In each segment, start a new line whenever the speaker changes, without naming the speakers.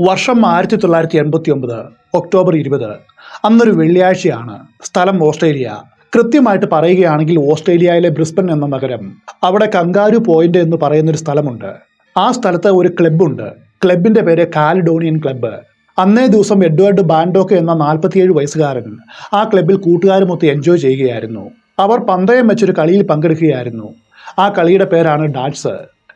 വർഷം ആയിരത്തി തൊള്ളായിരത്തി എൺപത്തി ഒമ്പത് ഒക്ടോബർ ഇരുപത്. അന്നൊരു വെള്ളിയാഴ്ചയാണ് സ്ഥലം ഓസ്ട്രേലിയ. കൃത്യമായിട്ട് പറയുകയാണെങ്കിൽ ഓസ്ട്രേലിയയിലെ ബ്രിസ്ബൻ എന്ന നഗരം അവിടെ കങ്കാരു പോയിന്റ് എന്ന് പറയുന്നൊരു സ്ഥലമുണ്ട്. ആ സ്ഥലത്ത് ഒരു ക്ലബ്ബുണ്ട്. ക്ലബിന്റെ പേര് കാലിഡോണിയൻ ക്ലബ്ബ്. അന്നേ ദിവസം എഡ്വേർഡ് ബാൻഡോക്ക് എന്ന നാൽപ്പത്തിയേഴ് വയസ്സുകാരൻ ആ ക്ലബ്ബിൽ കൂട്ടുകാരുമൊത്ത് എൻജോയ് ചെയ്യുകയായിരുന്നു. അവർ പന്തയം വെച്ചൊരു കളിയിൽ പങ്കെടുക്കുകയായിരുന്നു. ആ കളിയുടെ പേരാണ് ഡാറ്റ്സ്.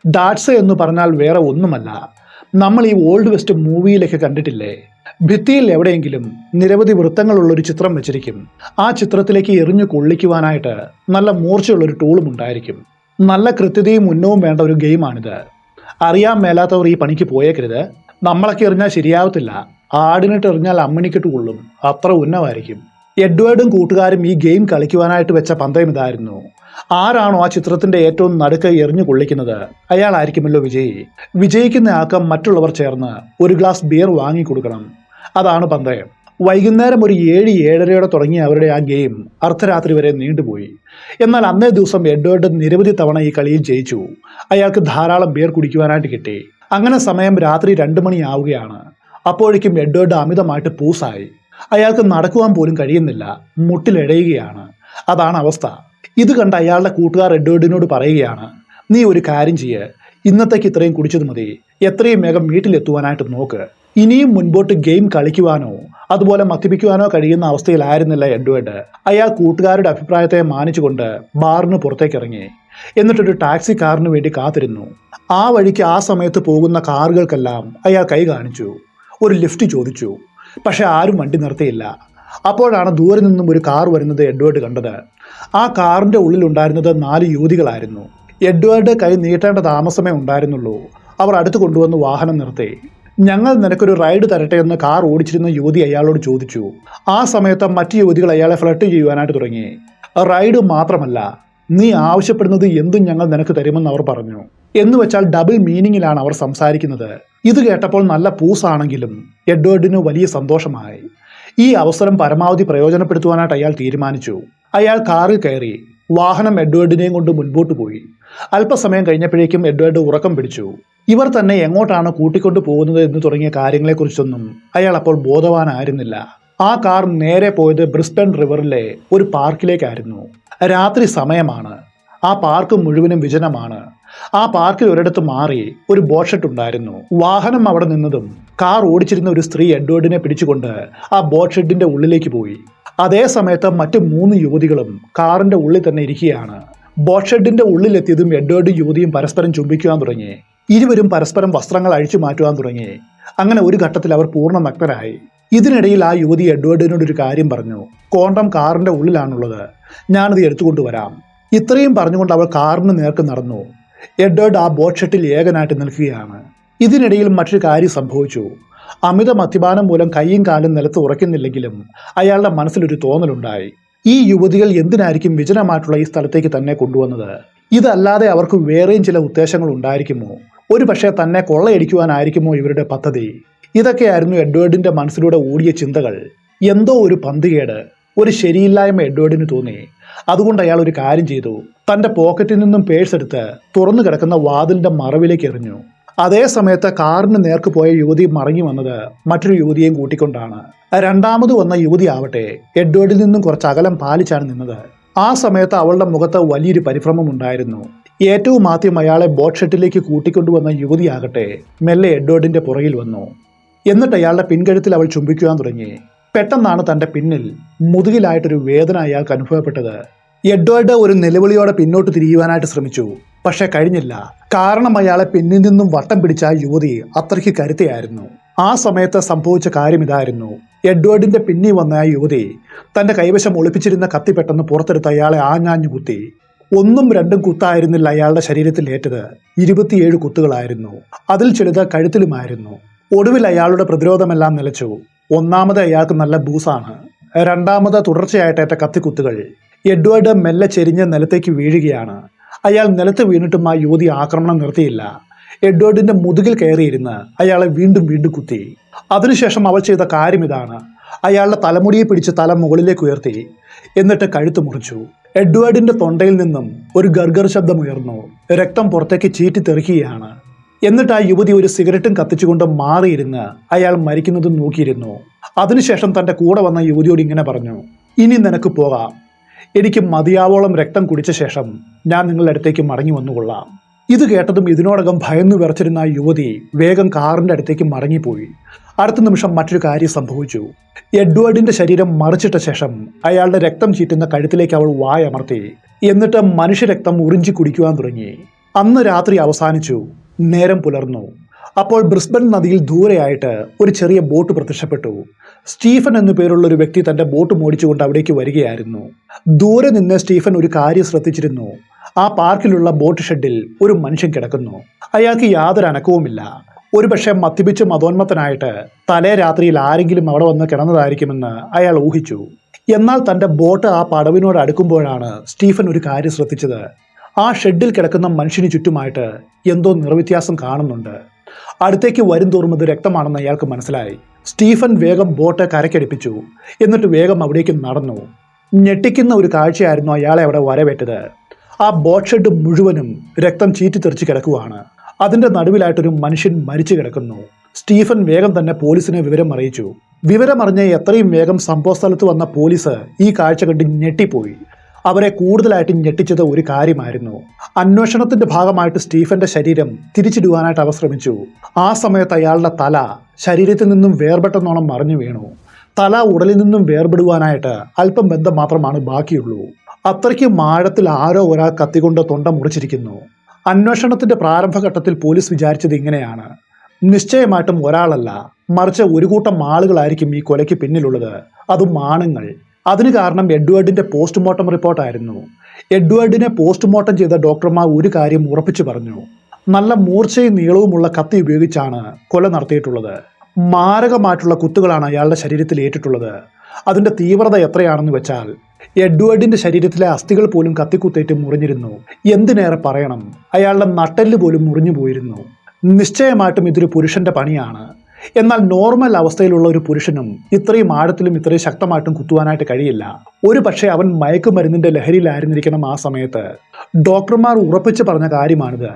ഡാറ്റ്സ് എന്ന് പറഞ്ഞാൽ വേറെ ഒന്നുമല്ല. നമ്മൾ ഈ ഓൾഡ് വെസ്റ്റ് മൂവിയിലൊക്കെ കണ്ടിട്ടില്ലേ? ഭിത്തിയിൽ എവിടെയെങ്കിലും നിരവധി വൃത്തങ്ങളുള്ള ഒരു ചിത്രം വെച്ചിരിക്കും. ആ ചിത്രത്തിലേക്ക് എറിഞ്ഞു കൊള്ളിക്കുവാനായിട്ട് നല്ല മൂർച്ചയുള്ള ഒരു ടൂളും ഉണ്ടായിരിക്കും. നല്ല കൃത്യതയും ഉന്നവും വേണ്ട ഒരു ഗെയിമാണിത്. അറിയാൻ മേലാത്തവർ ഈ പണിക്ക് പോയേക്കരുത്. നമ്മളൊക്കെ എറിഞ്ഞാൽ ശരിയാവത്തില്ല. ആടിനിട്ട് എറിഞ്ഞാൽ അമ്മിണിക്കിട്ട് കൊള്ളും. അത്ര ഉന്നമായിരിക്കും എഡ്വേർഡും കൂട്ടുകാരും ഈ ഗെയിം കളിക്കുവാനായിട്ട് വെച്ച പന്തയം ഇതായിരുന്നു. ആരാണോ ആ ചിത്രത്തിന്റെ ഏറ്റവും നടുക്ക് എറിഞ്ഞു കൊള്ളിക്കുന്നത്? അയാളായിരിക്കുമല്ലോ വിജയി. വിജയിക്കുന്ന ആൾക്ക് മറ്റുള്ളവർ ചേർന്ന് ഒരു ഗ്ലാസ് ബിയർ വാങ്ങിക്കൊടുക്കണം. അതാണ് പന്തയം. വൈകുന്നേരം ഒരു ഏഴ് ഏഴരയോടെ തുടങ്ങിയ അവരുടെ ആ ഗെയിം അർദ്ധരാത്രി വരെ നീണ്ടുപോയി. എന്നാൽ അന്നേ ദിവസം എഡ്വേർഡ് നിരവധി തവണ ഈ കളിയിൽ ജയിച്ചു. അയാൾക്ക് ധാരാളം ബിയർ കുടിക്കുവാനായിട്ട് കിട്ടി. അങ്ങനെ സമയം രാത്രി രണ്ടു മണിയാവുകയാണ് അപ്പോഴേക്കും എഡ്വേർഡ് അമിതമായിട്ട് പൂസായി. അയാൾക്ക് നടക്കുവാൻ പോലും കഴിയുന്നില്ല. മുട്ടിലിഴയുകയാണ് അതാണ് അവസ്ഥ. ഇത് കണ്ട അയാളുടെ കൂട്ടുകാർ എഡ്വേർഡിനോട് പറയുകയാണ് നീ ഒരു കാര്യം ചെയ്യ്. ഇന്നത്തേക്ക് ഇത്രയും കുടിച്ചത് മതി. എത്രയും വേഗം വീട്ടിലെത്തുവാനായിട്ട് നോക്ക്. ഇനിയും മുൻപോട്ട് ഗെയിം കളിക്കുവാനോ അതുപോലെ മദ്യപിക്കുവാനോ കഴിയുന്ന അവസ്ഥയിലായിരുന്നില്ല എഡ്വേർഡ്. അയാൾ കൂട്ടുകാരുടെ അഭിപ്രായത്തെ മാനിച്ചുകൊണ്ട് ബാറിന് പുറത്തേക്ക് ഇറങ്ങി എന്നിട്ടൊരു ടാക്സി കാറിന് വേണ്ടി കാത്തിരുന്നു. ആ വഴിക്ക് ആ സമയത്ത് പോകുന്ന കാറുകൾക്കെല്ലാം അയാൾ കൈ കാണിച്ചു. ഒരു ലിഫ്റ്റ് ചോദിച്ചു. പക്ഷെ ആരും വണ്ടി നിർത്തിയില്ല. അപ്പോഴാണ് ദൂരെ നിന്നും ഒരു കാർ വരുന്നത് എഡ്വേർഡ് കണ്ടത്. ആ കാറിന്റെ ഉള്ളിലുണ്ടായിരുന്നത് നാല് യുവതികളായിരുന്നു എഡ്വേർഡ് കൈ നീട്ടേണ്ട താമസമേ ഉണ്ടായിരുന്നുള്ളൂ. അവർ അടുത്ത് കൊണ്ടുവന്ന് വാഹനം നിർത്തി. ഞങ്ങൾ നിനക്കൊരു റൈഡ് തരട്ടെ എന്ന് കാർ ഓടിച്ചിരുന്ന യുവതി അയാളോട് ചോദിച്ചു. ആ സമയത്ത് മറ്റ് യുവതികൾ അയാളെ ഫ്ലട്ട് ചെയ്യുവാനായിട്ട് തുടങ്ങി. റൈഡ് മാത്രമല്ല നീ ആവശ്യപ്പെടുന്നത് എന്തും ഞങ്ങൾ നിനക്ക് തരുമെന്ന് അവർ പറഞ്ഞു. എന്ന് വെച്ചാൽ ഡബിൾ മീനിങ്ങിലാണ് അവർ സംസാരിക്കുന്നത്. ഇത് കേട്ടപ്പോൾ നല്ല പൂസാണെങ്കിലും എഡ്വേർഡിന് വലിയ സന്തോഷമായി. ഈ അവസരം പരമാവധി പ്രയോജനപ്പെടുത്തുവാനായിട്ട് അയാൾ തീരുമാനിച്ചു. അയാൾ കാറിൽ കയറി വാഹനം എഡ്വേർഡിനെയും കൊണ്ട് മുൻപോട്ട് പോയി. അല്പസമയം കഴിഞ്ഞപ്പോഴേക്കും എഡ്വേർഡ് ഉറക്കം പിടിച്ചു. ഇവർ തന്നെ എങ്ങോട്ടാണ് കൂട്ടിക്കൊണ്ടു പോകുന്നത് എന്ന് തുടങ്ങിയ കാര്യങ്ങളെക്കുറിച്ചൊന്നും അയാൾ അപ്പോൾ ബോധവാനായിരുന്നില്ല. ആ കാർ നേരെ പോയത് ബ്രിസ്ബൻ റിവറിലെ ഒരു പാർക്കിലേക്കായിരുന്നു. രാത്രി സമയമാണ്. ആ പാർക്ക് മുഴുവനും വിജനമാണ്. ആ പാർക്കിൽ ഒരിടത്ത് മാറി ഒരു ബോട്ട് ഉണ്ടായിരുന്നു. വാഹനം അവിടെ നിന്നതും കാർ ഓടിച്ചിരുന്ന ഒരു സ്ത്രീ എഡ്വേർഡിനെ പിടിച്ചുകൊണ്ട് ആ ബോട്ട് ഷെഡിന്റെ ഉള്ളിലേക്ക് പോയി. അതേ സമയത്ത് മറ്റു മൂന്ന് യുവതികളും കാറിന്റെ ഉള്ളിൽ തന്നെ ഇരിക്കുകയാണ്. ബോട്ട് ഷെഡിന്റെ ഉള്ളിലെത്തിയതും എഡ്വേർഡും യുവതിയും പരസ്പരം ചുംബിക്കുവാൻ തുടങ്ങി. ഇരുവരും പരസ്പരം വസ്ത്രങ്ങൾ അഴിച്ചു മാറ്റുവാൻ തുടങ്ങി. അങ്ങനെ ഒരു ഘട്ടത്തിൽ അവർ പൂർണ നഗ്നരായി. ഇതിനിടയിൽ ആ യുവതി എഡ്വേർഡിനോട് ഒരു കാര്യം പറഞ്ഞു. കോണ്ടം കാറിന്റെ ഉള്ളിലാണുള്ളത്. ഞാനത് എടുത്തുകൊണ്ട് വരാം. ഇത്രയും പറഞ്ഞുകൊണ്ട് അവൾ കാറിന് നേർക്ക് നടന്നു. എഡ്വേർഡ് ആ ബോട്ട് ഷെട്ടിൽ ഏകനായിട്ട് നിൽക്കുകയാണ്. ഇതിനിടയിൽ മറ്റൊരു കാര്യം സംഭവിച്ചു. അമിത മദ്യപാനം മൂലം കൈയും കാലും നിലത്ത് ഉറയ്ക്കുന്നില്ലെങ്കിലും അയാളുടെ മനസ്സിലൊരു തോന്നലുണ്ടായി. ഈ യുവതികൾ എന്തിനായിരിക്കും വിജനമായിട്ടുള്ള ഈ സ്ഥലത്തേക്ക് തന്നെ കൊണ്ടുവന്നത്? ഇതല്ലാതെ അവർക്ക് വേറെയും ചില ഉദ്ദേശങ്ങൾ ഉണ്ടായിരിക്കുമോ? ഒരു പക്ഷേ തന്നെ കൊള്ളയടിക്കുവാനായിരിക്കുമോ ഇവരുടെ പദ്ധതി? ഇതൊക്കെയായിരുന്നു എഡ്വേർഡിന്റെ മനസ്സിലൂടെ ഓടിയ ചിന്തകൾ. എന്തോ ഒരു പന്തികേട് ഒരു ശരിയില്ലായ്മ എഡ്വേർഡിന് തോന്നി. അതുകൊണ്ട് അയാൾ ഒരു കാര്യം ചെയ്തു. തന്റെ പോക്കറ്റിൽ നിന്നും പേഴ്സ് എടുത്ത് തുറന്നു കിടക്കുന്ന വാതിലിന്റെ മറവിലേക്ക് എറിഞ്ഞു. അതേ സമയത്ത് കാറിന് നേർക്ക് പോയ യുവതി മടങ്ങി വന്നത് മറ്റൊരു യുവതിയെയും കൂട്ടിക്കൊണ്ടാണ്. രണ്ടാമത് വന്ന യുവതി ആവട്ടെ എഡ്വേർഡിൽ നിന്നും കുറച്ച് അകലം പാലിച്ചാണ് നിന്നത്. ആ സമയത്ത് അവളുടെ മുഖത്ത് വലിയൊരു പരിഭ്രമം ഉണ്ടായിരുന്നു. ഏറ്റവും ആദ്യം അയാളെ ബോട്ട് ഷെട്ടിലേക്ക് കൂട്ടിക്കൊണ്ടുവന്ന യുവതിയാകട്ടെ മെല്ലെ എഡ്വേർഡിന്റെ പുറകിൽ വന്നു. എന്നിട്ട് അയാളുടെ പിൻകഴുത്തിൽ അവൾ ചുംബിക്കുവാൻ തുടങ്ങി. പെട്ടെന്നാണ് തന്റെ പിന്നിൽ മുതുകിലായിട്ടൊരു വേദന അയാൾക്ക് അനുഭവപ്പെട്ടത്. എഡ്വേർഡ് ഒരു നിലവിളിയോടെ പിന്നോട്ട് തിരിയുവാനായിട്ട് ശ്രമിച്ചു. പക്ഷെ കഴിഞ്ഞില്ല. കാരണം അയാളെ പിന്നിൽ നിന്നും വട്ടം പിടിച്ച യുവതി അത്രയ്ക്ക് കരുത്തയായിരുന്നു. ആ സമയത്ത് സംഭവിച്ച കാര്യം ഇതായിരുന്നു. എഡ്വേർഡിന്റെ പിന്നിൽ വന്ന ആ യുവതി തന്റെ കൈവശം ഒളിപ്പിച്ചിരുന്ന കത്തി പെട്ടെന്ന് പുറത്തെടുത്ത് അയാളെ ആഞ്ഞാഞ്ഞു കുത്തി. ഒന്നും രണ്ടും കുത്തായിരുന്നില്ല അയാളുടെ ശരീരത്തിൽ ഏറ്റത്. ഇരുപത്തിയേഴ് കുത്തുകളായിരുന്നു. അതിൽ ചിലത് കഴുത്തിലുമായിരുന്നു. ഒടുവിൽ അയാളുടെ പ്രതിരോധമെല്ലാം നിലച്ചു. ഒന്നാമത് അയാൾക്ക് നല്ല ബൂസാണ്. രണ്ടാമത് തുടർച്ചയായിട്ടേറ്റ കത്തിക്കുത്തുകൾ. എഡ്വേർഡ് മെല്ലെ ചെരിഞ്ഞ് നിലത്തേക്ക് വീഴുകയാണ്. അയാൾ നിലത്ത് വീണിട്ടും ആ യുവതി ആക്രമണം നിർത്തിയില്ല. എഡ്വേർഡിന്റെ മുതുകിൽ കയറിയിരുന്ന് അയാളെ വീണ്ടും വീണ്ടും കുത്തി. അതിനുശേഷം അവൾ ചെയ്ത കാര്യം ഇതാണ്. അയാളുടെ തലമുടിയെ പിടിച്ച് തല മുകളിലേക്ക് ഉയർത്തി. എന്നിട്ട് കഴുത്ത് മുറിച്ചു. എഡ്വേർഡിന്റെ തൊണ്ടയിൽ നിന്നും ഒരു ഗർഗർ ശബ്ദം ഉയർന്നു. രക്തം പുറത്തേക്ക് ചീറ്റി തെറിക്കുകയാണ്. എന്നിട്ട് ആ യുവതി ഒരു സിഗരറ്റും കത്തിച്ചുകൊണ്ട് മാറിയിരുന്ന് അയാൾ മരിക്കുന്നതും നോക്കിയിരുന്നു. അതിനുശേഷം തന്റെ കൂടെ വന്ന യുവതിയോട് ഇങ്ങനെ പറഞ്ഞു ഇനി നിനക്ക് പോകാം. എനിക്ക് മതിയാവോളം രക്തം കുടിച്ച ശേഷം ഞാൻ നിങ്ങളുടെ അടുത്തേക്ക് മടങ്ങി വന്നുകൊള്ളാം. ഇത് കേട്ടതും ഇതിനോടകം ഭയന്നു വിറച്ചിരുന്ന യുവതി വേഗം കാറിന്റെ അടുത്തേക്ക് മടങ്ങിപ്പോയി. അടുത്ത നിമിഷം മറ്റൊരു കാര്യം സംഭവിച്ചു. എഡ്വേർഡിന്റെ ശരീരം മറിച്ചിട്ട ശേഷം അയാളുടെ രക്തം ചീറ്റുന്ന കഴുത്തിലേക്ക് അവൾ വായമർത്തി എന്നിട്ട് മനുഷ്യരക്തം ഉറിഞ്ചി കുടിക്കുവാൻ തുടങ്ങി. അന്ന് രാത്രി അവസാനിച്ചു. നേരം പുലർന്നു. അപ്പോൾ ബ്രിസ്ബൻ നദിയിൽ ദൂരെയായിട്ട് ഒരു ചെറിയ ബോട്ട് പ്രത്യക്ഷപ്പെട്ടു. സ്റ്റീഫൻ എന്നു പേരുള്ള ഒരു വ്യക്തി തന്റെ ബോട്ട് മോടിച്ചുകൊണ്ട് അവിടേക്ക് വരികയായിരുന്നു. ദൂരെ നിന്ന് സ്റ്റീഫൻ ഒരു കാര്യം ശ്രദ്ധിച്ചിരുന്നു. ആ പാർക്കിലുള്ള ബോട്ട് ഷെഡിൽ ഒരു മനുഷ്യൻ കിടക്കുന്നു. അയാൾക്ക് യാതൊരു അനക്കവുമില്ല. ഒരുപക്ഷെ മദ്യപിച്ച് മതോന്മത്തനായിട്ട് തലേ രാത്രിയിൽ ആരെങ്കിലും അവിടെ വന്ന് കിടന്നതായിരിക്കുമെന്ന് അയാൾ ഊഹിച്ചു. എന്നാൽ തന്റെ ബോട്ട് ആ പടവിനോട് അടുക്കുമ്പോഴാണ് സ്റ്റീഫൻ ഒരു കാര്യം ശ്രദ്ധിച്ചത്. ആ ഷെഡിൽ കിടക്കുന്ന മനുഷ്യന് ചുറ്റുമായിട്ട് എന്തോ നിർവ്യത്യാസം കാണുന്നുണ്ട്. അടുത്തേക്ക് വരും തോറും അത് രക്തമാണെന്ന് അയാൾക്ക് മനസ്സിലായി. സ്റ്റീഫൻ വേഗം ബോട്ട് കരക്കടിപ്പിച്ചു എന്നിട്ട് വേഗം അവിടേക്ക് നടന്നു. ഞെട്ടിക്കുന്ന ഒരു കാഴ്ചയായിരുന്നു അയാളെ അവിടെ വരവേറ്റത്. ആ ബോട്ട് ഷെഡ് മുഴുവനും രക്തം ചീറ്റിത്തെറിച്ച് കിടക്കുകയാണ് അതിന്റെ നടുവിലായിട്ടൊരു മനുഷ്യൻ മരിച്ചു കിടക്കുന്നു. സ്റ്റീഫൻ വേഗം തന്നെ പോലീസിനെ വിവരം അറിയിച്ചു. വിവരമറിഞ്ഞ് എത്രയും വേഗം സംഭവസ്ഥലത്ത് വന്ന പോലീസ് ഈ കാഴ്ച കണ്ട് ഞെട്ടിപ്പോയി. അവരെ കൂടുതലായിട്ട് ഞെട്ടിച്ചത് ഒരു കാര്യമായിരുന്നു. അന്വേഷണത്തിന്റെ ഭാഗമായിട്ട് സ്റ്റീഫന്റെ ശരീരം തിരിച്ചിടുവാനായിട്ട് അവർ ശ്രമിച്ചു. ആ സമയത്ത് അയാളുടെ തല ശരീരത്തിൽ നിന്നും വേർപെട്ടെന്നോണം മറിഞ്ഞു വീണു. തല ഉടലിൽ നിന്നും വേർപെടുവാനായിട്ട് അല്പം ബന്ധം മാത്രമാണ് ബാക്കിയുള്ളൂ. അത്രയ്ക്ക് ആഴത്തിൽ ആരോ ഒരാൾ കത്തികൊണ്ട് തൊണ്ട മുറിച്ചിരിക്കുന്നു. അന്വേഷണത്തിന്റെ പ്രാരംഭഘട്ടത്തിൽ പോലീസ് വിചാരിച്ചത് ഇങ്ങനെയാണ്. നിശ്ചയമായിട്ടും ഒരാളല്ല മറിച്ച് ഒരു കൂട്ടം ആളുകളായിരിക്കും ഈ കൊലയ്ക്ക് പിന്നിലുള്ളത്. അതും ആണുങ്ങൾ. അതിന് കാരണം എഡ്വേർഡിന്റെ പോസ്റ്റ്മോർട്ടം റിപ്പോർട്ടായിരുന്നു. എഡ്വേർഡിനെ പോസ്റ്റ്മോർട്ടം ചെയ്ത ഡോക്ടർമാർ ഒരു കാര്യം ഉറപ്പിച്ചു പറഞ്ഞു. നല്ല മൂർച്ചയും നീളവുമുള്ള കത്തി ഉപയോഗിച്ചാണ് കൊല നടത്തിയിട്ടുള്ളത്. മാരകമായിട്ടുള്ള കുത്തുകളാണ് അയാളുടെ ശരീരത്തിൽ ഏറ്റിട്ടുള്ളത്. അതിന്റെ തീവ്രത എത്രയാണെന്ന് വെച്ചാൽ എഡ്വേർഡിന്റെ ശരീരത്തിലെ അസ്ഥികൾ പോലും കത്തിക്കുത്തേറ്റ് മുറിഞ്ഞിരുന്നു. എന്തിനേറെ പറയണം? അയാളുടെ നട്ടെല്ല് പോലും മുറിഞ്ഞു പോയിരുന്നു നിശ്ചയമായിട്ടും ഇതൊരു പുരുഷന്റെ പണിയാണ്. എന്നാൽ നോർമൽ അവസ്ഥയിലുള്ള ഒരു പുരുഷനും ഇത്രയും ആഴത്തിലും ഇത്രയും ശക്തമായിട്ടും കുത്തുവാനായിട്ട് കഴിയില്ല. ഒരു പക്ഷേ അവൻ മയക്കുമരുന്നിന്റെ ലഹരിയിലായിരുന്നിരിക്കണം ആ സമയത്ത്. ഡോക്ടർമാർ ഉറപ്പിച്ച് പറഞ്ഞ കാര്യമാണിത്.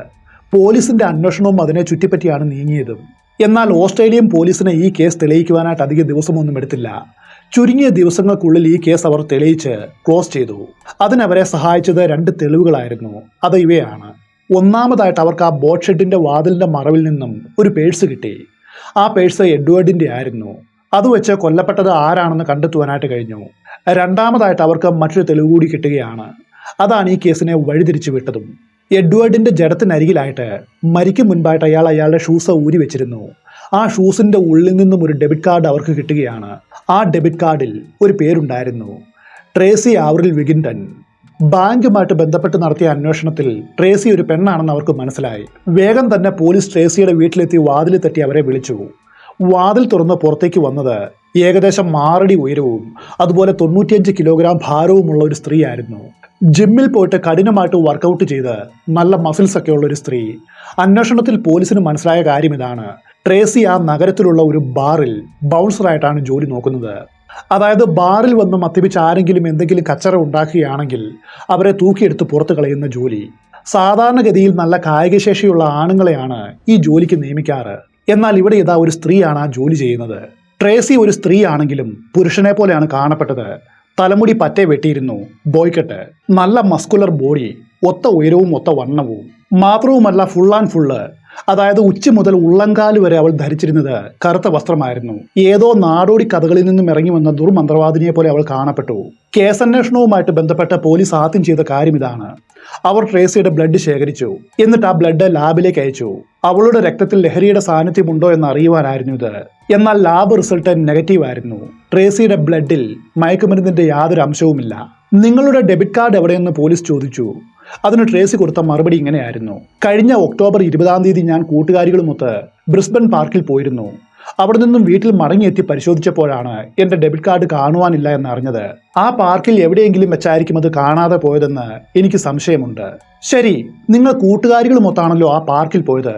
പോലീസിന്റെ അന്വേഷണവും അതിനെ ചുറ്റിപ്പറ്റിയാണ് നീങ്ങിയതും. എന്നാൽ ഓസ്ട്രേലിയൻ പോലീസിനെ ഈ കേസ് തെളിയിക്കുവാനായിട്ട് അധിക ദിവസമൊന്നും എടുത്തില്ല. ചുരുങ്ങിയ ദിവസങ്ങൾക്കുള്ളിൽ ഈ കേസ് അവർ തെളിയിച്ച് ക്ലോസ് ചെയ്തു. അതിനവരെ സഹായിച്ചത് രണ്ട് തെളിവുകളായിരുന്നു. അത് ഇവയാണ്. ഒന്നാമതായിട്ട് അവർക്ക് ആ ബോട്ട് ഷെഡിന്റെ വാതിലിന്റെ മറവിൽ നിന്നും ഒരു പേഴ്സ് കിട്ടി. ആ പേഴ്സ് എഡ്വേർഡിന്റെ ആയിരുന്നു. അത് വെച്ച് കൊല്ലപ്പെട്ടത് ആരാണെന്ന് കണ്ടെത്തുവാനായിട്ട് കഴിഞ്ഞു. രണ്ടാമതായിട്ട് അവർക്ക് മറ്റൊരു തെളിവ് കൂടി കിട്ടുകയാണ്. അതാണ് ഈ കേസിനെ വഴിതിരിച്ചു വിട്ടതും. എഡ്വേർഡിന്റെ ജഡത്തിനരികിലായിട്ട് മരിക്കും മുൻപായിട്ട് അയാൾ അയാളുടെ ഷൂസ് ഊരി വെച്ചിരുന്നു. ആ ഷൂസിന്റെ ഉള്ളിൽ നിന്നും ഒരു ഡെബിറ്റ് കാർഡ് അവർക്ക് കിട്ടുകയാണ്. ആ ഡെബിറ്റ് കാർഡിൽ ഒരു പേരുണ്ടായിരുന്നു. ട്രേസി ആവറിൽ വിഗിൻടൺ ബാങ്കുമായിട്ട് ബന്ധപ്പെട്ട് നടത്തിയ അന്വേഷണത്തിൽ ട്രേസി ഒരു പെണ്ണാണെന്ന് അവർക്ക് മനസ്സിലായി. വേഗം തന്നെ പോലീസ് ട്രേസിയുടെ വീട്ടിലെത്തി വാതിൽ തട്ടി അവരെ വിളിച്ചു. വാതിൽ തുറന്ന് പുറത്തേക്ക് വന്നത് ഏകദേശം ആറടി ഉയരവും അതുപോലെ തൊണ്ണൂറ്റിയഞ്ച് കിലോഗ്രാം ഭാരവുമുള്ള ഒരു സ്ത്രീയായിരുന്നു. ജിമ്മിൽ പോയിട്ട് കഠിനമായിട്ട് വർക്കൗട്ട് ചെയ്ത് നല്ല മസിൽസ് ഒക്കെ ഉള്ള ഒരു സ്ത്രീ. അന്വേഷണത്തിൽ പോലീസിന് മനസ്സിലായ കാര്യം ഇതാണ്. ട്രേസി ആ നഗരത്തിലുള്ള ഒരു ബാറിൽ ബൗൺസറായിട്ടാണ് ജോലി നോക്കുന്നത്. അതായത് ബാറിൽ വന്ന് മദ്യപിച്ച് ആരെങ്കിലും എന്തെങ്കിലും കച്ചറ ഉണ്ടാക്കുകയാണെങ്കിൽ അവരെ തൂക്കിയെടുത്ത് പുറത്ത് കളയുന്ന ജോലി. സാധാരണഗതിയിൽ നല്ല കായികശേഷിയുള്ള ആണുങ്ങളെയാണ് ഈ ജോലിക്ക് നിയമിക്കാറ്. എന്നാൽ ഇവിടെ ഇതാ ഒരു സ്ത്രീയാണ് ആ ജോലി ചെയ്യുന്നത്. ട്രേസി ഒരു സ്ത്രീയാണെങ്കിലും പുരുഷനെ പോലെയാണ് കാണപ്പെട്ടത്. തലമുടി പറ്റേ വെട്ടിയിരുന്നു. ബോയ്ക്കട്ട്. നല്ല മസ്കുലർ ബോഡി. ഒത്ത ഉയരവും ഒത്ത വണ്ണവും. മാത്രവുമല്ല ഫുൾ ആൻഡ് ഫുള്ള് അതായത് ഉച്ച മുതൽ ഉള്ളങ്കാൽ വരെ അവൾ ധരിച്ചിരുന്നത് കറുത്ത വസ്ത്രമായിരുന്നു. ഏതോ നാടോടി കഥകളിൽ നിന്നും ഇറങ്ങി വന്ന ദുർമന്ത്രവാദിനിയെ പോലെ അവൾ കാണപ്പെട്ടു. കേസന്വേഷണവുമായിട്ട് ബന്ധപ്പെട്ട പോലീസ് ആദ്യം ചെയ്ത കാര്യം ഇതാണ്. അവർ ട്രേസിയുടെ ബ്ലഡ് ശേഖരിച്ചു. എന്നിട്ട് ആ ബ്ലഡ് ലാബിലേക്ക് അയച്ചു. അവളുടെ രക്തത്തിൽ ലഹരിയുടെ സാന്നിധ്യമുണ്ടോ എന്ന് അറിയുവാനായിരുന്നു ഇത്. എന്നാൽ ലാബ് റിസൾട്ട് നെഗറ്റീവ് ആയിരുന്നു. ട്രേസിയുടെ ബ്ലഡിൽ മയക്കുമരുന്നിന്റെ യാതൊരു അംശവുമില്ല. നിങ്ങളുടെ ഡെബിറ്റ് കാർഡ് എവിടെയെന്ന് പോലീസ് ചോദിച്ചു. അതിന് ട്രേസി കൊടുത്ത മറുപടി ഇങ്ങനെയായിരുന്നു. കഴിഞ്ഞ ഒക്ടോബർ ഇരുപതാം തീയതി ഞാൻ കൂട്ടുകാരികളുമൊത്ത് ബ്രിസ്ബൻ പാർക്കിൽ പോയിരുന്നു. അവിടെ നിന്നും വീട്ടിൽ മടങ്ങിയെത്തി പരിശോധിച്ചപ്പോഴാണ് എന്റെ ഡെബിറ്റ് കാർഡ് കാണുവാനില്ല എന്നറിഞ്ഞത്. ആ പാർക്കിൽ എവിടെയെങ്കിലും വെച്ചായിരിക്കും അത് കാണാതെ പോയതെന്ന് എനിക്ക് സംശയമുണ്ട്. ശരി നിങ്ങൾ കൂട്ടുകാരികളുമൊത്താണല്ലോ ആ പാർക്കിൽ പോയത്.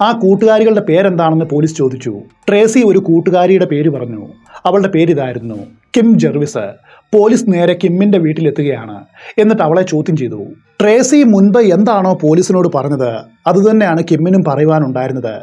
ആ കൂട്ടുകാരികളുടെ പേരെന്താണെന്ന് പോലീസ് ചോദിച്ചു. ട്രേസി ഒരു കൂട്ടുകാരിയുടെ പേര് പറഞ്ഞു. അവളുടെ പേരിതായിരുന്നു കിം ജെർവിസ്. പോലീസ് നേരെ കിമ്മിന്റെ വീട്ടിലെത്തുകയാണ്. എന്നിട്ട് അവളെ ചോദ്യം ചെയ്തു. ട്രേസി മുൻപ് എന്താണോ പോലീസിനോട് പറഞ്ഞത്? അതുതന്നെയാണ് കിമ്മിനും പറയുവാനുണ്ടായിരുന്നത്.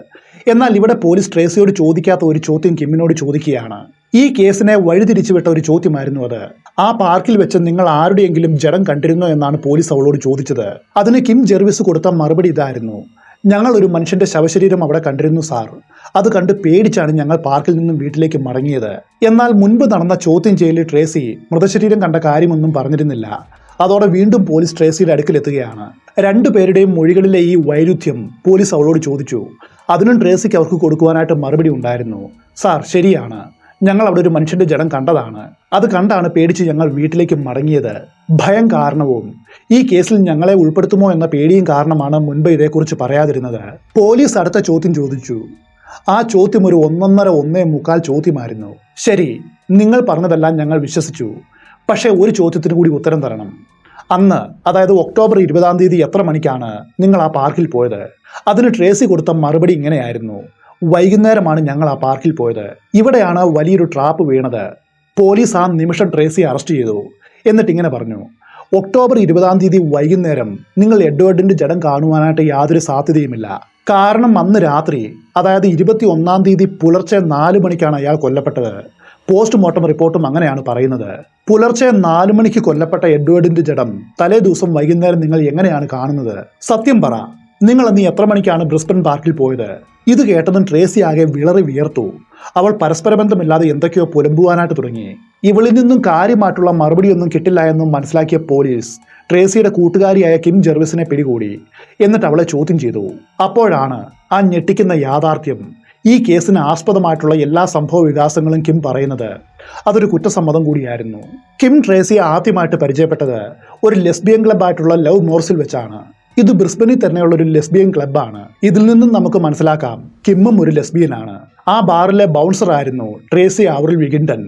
എന്നാൽ ഇവിടെ പോലീസ് ട്രേസിയോട് ചോദിക്കാത്ത ഒരു ചോദ്യം കിമ്മിനോട് ചോദിക്കുകയാണ്. ഈ കേസിനെ വഴിതിരിച്ചുവിട്ട ഒരു ചോദ്യമായിരുന്നു അത്. ആ പാർക്കിൽ വെച്ച് നിങ്ങൾ ആരുടെയെങ്കിലും ജഡം കണ്ടിരുന്നോ എന്നാണ് പോലീസ് അവളോട് ചോദിച്ചത്. അതിന് കിം ജെർവിസ് കൊടുത്ത മറുപടി ഇതായിരുന്നു. ഞങ്ങൾ ഒരു മനുഷ്യന്റെ ശവശരീരം അവിടെ കണ്ടിരുന്നു സാർ അത് കണ്ട് പേടിച്ചാണ് ഞങ്ങൾ പാർക്കിൽ നിന്നും വീട്ടിലേക്ക് മടങ്ങിയത്. എന്നാൽ മുൻപ് നടന്ന ചോദ്യം ചെയ്യലിൽ ട്രേസി മൃതശരീരം കണ്ട കാര്യമൊന്നും പറഞ്ഞിരുന്നില്ല. അതോടെ വീണ്ടും പോലീസ് ട്രേസിയുടെ രണ്ടു രണ്ടുപേരുടെയും മൊഴികളിലെ ഈ വൈരുദ്ധ്യം പോലീസ് അവളോട് ചോദിച്ചു. അതിനും ട്രേസിക്ക് അവർക്ക് കൊടുക്കുവാനായിട്ട് മറുപടി ഉണ്ടായിരുന്നു. സാർ ശരിയാണ്. ഞങ്ങൾ അവിടെ ഒരു മനുഷ്യന്റെ ജഡം കണ്ടതാണ്. അത് കണ്ടാണ് പേടിച്ച് ഞങ്ങൾ വീട്ടിലേക്ക് മടങ്ങിയത്. ഭയം കാരണവും ഈ കേസിൽ ഞങ്ങളെ ഉൾപ്പെടുത്തുമോ എന്ന പേടിയും കാരണമാണ് മുൻപ് ഇതേക്കുറിച്ച് പറയാതിരുന്നത്. പോലീസ് അടുത്ത ചോദ്യം ചോദിച്ചു. ആ ചോദ്യം ഒരു ഒന്നൊന്നര ഒന്നേ മുക്കാൽ ചോദ്യമായിരുന്നു. ശരി നിങ്ങൾ പറഞ്ഞതെല്ലാം ഞങ്ങൾ വിശ്വസിച്ചു. പക്ഷേ ഒരു ചോദ്യത്തിന് കൂടി ഉത്തരം തരണം. അന്ന് അതായത് ഒക്ടോബർ ഇരുപതാം തീയതി എത്ര മണിക്കാണ് നിങ്ങൾ ആ പാർക്കിൽ പോയത്? അതിന് ട്രേസി കൊടുത്ത മറുപടി ഇങ്ങനെയായിരുന്നു. വൈകുന്നേരമാണ് ഞങ്ങൾ ആ പാർക്കിൽ പോയത്. ഇവിടെയാണ് വലിയൊരു ട്രാപ്പ് വീണത്. പോലീസ് ആ നിമിഷം ട്രേസിയെ അറസ്റ്റ് ചെയ്തു. എന്നിട്ട് ഇങ്ങനെ പറഞ്ഞു. ഒക്ടോബർ ഇരുപതാം തീയതി വൈകുന്നേരം നിങ്ങൾ എഡ്വേർഡിന്റെ ജഡം കാണുവാനായിട്ട് യാതൊരു സാധ്യതയുമില്ല. കാരണം അന്ന് രാത്രി അതായത് ഇരുപത്തി ഒന്നാം തീയതി പുലർച്ചെ നാല് മണിക്കാണ് അയാൾ കൊല്ലപ്പെട്ടത്. പോസ്റ്റ്മോർട്ടം റിപ്പോർട്ടും അങ്ങനെയാണ് പറയുന്നത്. പുലർച്ചെ നാല് മണിക്ക് കൊല്ലപ്പെട്ട എഡ്വേർഡിന്റെ ജഡം തലേ ദിവസം വൈകുന്നേരം നിങ്ങൾ എങ്ങനെയാണ് കാണുന്നത്? സത്യം പറ നിങ്ങൾ അന്ന് എത്ര മണിക്കാണ് ബ്രിസ്ബൻ പാർക്കിൽ പോയത്? ഇത് കേട്ടതും ട്രേസി ആകെ വിളറി വിയർത്തു. അവൾ പരസ്പര ബന്ധമില്ലാതെ എന്തൊക്കെയോ പുലമ്പുവാനായിട്ട് തുടങ്ങി. ഇവളിൽ നിന്നും കാര്യമായിട്ടുള്ള മറുപടിയൊന്നും കിട്ടില്ല എന്നും മനസ്സിലാക്കിയ പോലീസ് ട്രേസിയുടെ കൂട്ടുകാരിയായ കിം ജെർവിസിനെ പിടികൂടി. എന്നിട്ട് അവളെ ചോദ്യം ചെയ്തു. അപ്പോഴാണ് ആ ഞെട്ടിക്കുന്ന യാഥാർത്ഥ്യം ഈ കേസിന് ആസ്പദമായിട്ടുള്ള എല്ലാ സംഭവ വികാസങ്ങളും കിം പറയുന്നത്. അതൊരു കുറ്റസമ്മതം കൂടിയായിരുന്നു. കിം ട്രേസിയെ ആദ്യമായിട്ട് പരിചയപ്പെട്ടത് ഒരു ലെസ്ബിയൻ ക്ലബ്ബായിട്ടുള്ള ലവ് മോർസിൽ വെച്ചാണ്. ഇത് ബ്രിസ്ബനിൽ തന്നെയുള്ള ഒരു ലെസ്ബിയൻ ക്ലബ്ബാണ്. ഇതിൽ നിന്നും നമുക്ക് മനസ്സിലാക്കാം കിമ്മും ഒരു ലെസ്ബിയനാണ്. ആ ബാറിലെ ബൗൺസർ ആയിരുന്നു ട്രേസി ആവറിൽ വിഗിൻഡൻ.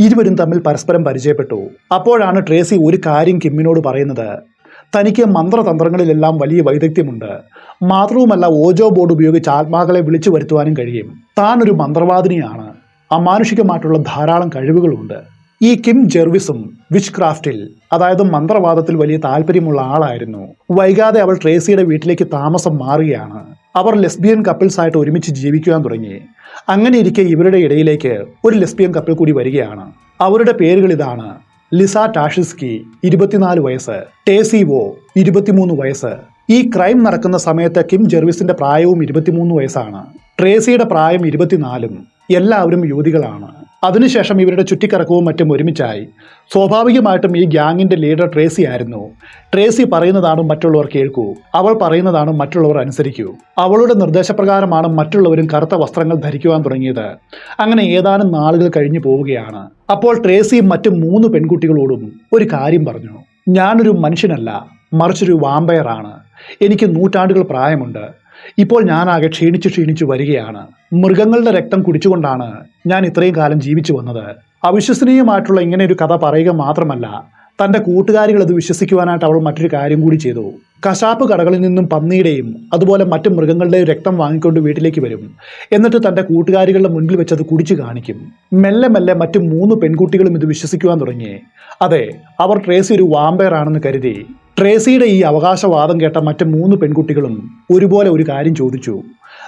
ഇരുവരും തമ്മിൽ പരസ്പരം പരിചയപ്പെട്ടു. അപ്പോഴാണ് ട്രേസി ഒരു കാര്യം കിമ്മിനോട് പറയുന്നത്. തനിക്ക് മന്ത്രതന്ത്രങ്ങളിലെല്ലാം വലിയ വൈദഗ്ധ്യമുണ്ട്. മാത്രവുമല്ല ഓജോ ബോർഡ് ഉപയോഗിച്ച് ആത്മാക്കളെ വിളിച്ചു വരുത്തുവാനും കഴിയും. താൻ ഒരു മന്ത്രവാദിനിയാണ്. അമാനുഷികമായിട്ടുള്ള ധാരാളം കഴിവുകളുണ്ട്. ഈ കിം ജെർവിസും വിച്ച് ക്രാഫ്റ്റിൽ അതായത് മന്ത്രവാദത്തിൽ വലിയ താല്പര്യമുള്ള ആളായിരുന്നു. വൈകാതെ അവൾ ട്രേസിയുടെ വീട്ടിലേക്ക് താമസം മാറുകയാണ്. അവർ ലെസ്ബിയൻ കപ്പിൾസ് ആയിട്ട് ഒരുമിച്ച് ജീവിക്കുവാൻ തുടങ്ങി. അങ്ങനെ ഇരിക്കെ ഇവരുടെ ഇടയിലേക്ക് ഒരു ലെസ്ബിയൻ കപ്പിൾ കൂടി വരികയാണ്. അവരുടെ പേരുകൾ ഇതാണ് ലിസ ടാഷിസ്കി ഇരുപത്തിനാല് വയസ്സ് ടേസി വോ ഇരുപത്തിമൂന്ന് വയസ്സ്. ഈ ക്രൈം നടക്കുന്ന സമയത്ത് കിം ജെർവിസിന്റെ പ്രായവും ഇരുപത്തിമൂന്ന് വയസ്സാണ്. ട്രേസിയുടെ പ്രായം ഇരുപത്തിനാലും. എല്ലാവരും യുവതികളാണ് അതിനുശേഷം ഇവരുടെ ചുറ്റിക്കറക്കവും മറ്റും ഒരുമിച്ചായി. സ്വാഭാവികമായിട്ടും ഈ ഗ്യാങ്ങിന്റെ ലീഡർ ട്രേസി ആയിരുന്നു. ട്രേസി പറയുന്നതാണ് മറ്റുള്ളവർ കേൾക്കൂ. അവൾ പറയുന്നതാണ് മറ്റുള്ളവർ അനുസരിക്കൂ. അവളുടെ നിർദ്ദേശപ്രകാരമാണ് മറ്റുള്ളവരും കറുത്ത വസ്ത്രങ്ങൾ ധരിക്കുവാൻ തുടങ്ങിയത്. അങ്ങനെ ഏതാനും നാളുകൾ കഴിഞ്ഞു പോവുകയാണ്. അപ്പോൾ ട്രേസിയും മറ്റു മൂന്ന് പെൺകുട്ടികളോടും ഒരു കാര്യം പറഞ്ഞു. ഞാനൊരു മനുഷ്യനല്ല മറിച്ചൊരു വാമ്പയറാണ്. എനിക്ക് നൂറ്റാണ്ടുകൾ പ്രായമുണ്ട്. ഇപ്പോൾ ഞാനാകെ ക്ഷീണിച്ചു ക്ഷീണിച്ചു വരികയാണ്. മൃഗങ്ങളുടെ രക്തം കുടിച്ചുകൊണ്ടാണ് ഞാൻ ഇത്രയും കാലം ജീവിച്ചു വന്നത്. അവിശ്വസനീയമായിട്ടുള്ള ഇങ്ങനെ ഒരു കഥ പറയുക മാത്രമല്ല തന്റെ കൂട്ടുകാരികൾ അത് വിശ്വസിക്കുവാനായിട്ട് അവൾ മറ്റൊരു കാര്യം കൂടി ചെയ്തു. കശാപ്പ് കടകളിൽ നിന്നും പന്നിയുടെയും അതുപോലെ മറ്റു മൃഗങ്ങളുടെയും രക്തം വാങ്ങിക്കൊണ്ട് വീട്ടിലേക്ക് വരും. എന്നിട്ട് തന്റെ കൂട്ടുകാരികളുടെ മുൻപിൽ വെച്ച് അത് കുടിച്ചു കാണിക്കും. മെല്ലെ മെല്ലെ മറ്റു മൂന്ന് പെൺകുട്ടികളും ഇത് വിശ്വസിക്കുവാൻ തുടങ്ങി. അതെ അവർ ട്രേസി ഒരു വാമ്പയർ ആണെന്ന് കരുതി. ട്രേസിയുടെ ഈ അവകാശവാദം കേട്ട മറ്റ് മൂന്ന് പെൺകുട്ടികളും ഒരുപോലെ ഒരു കാര്യം ചോദിച്ചു.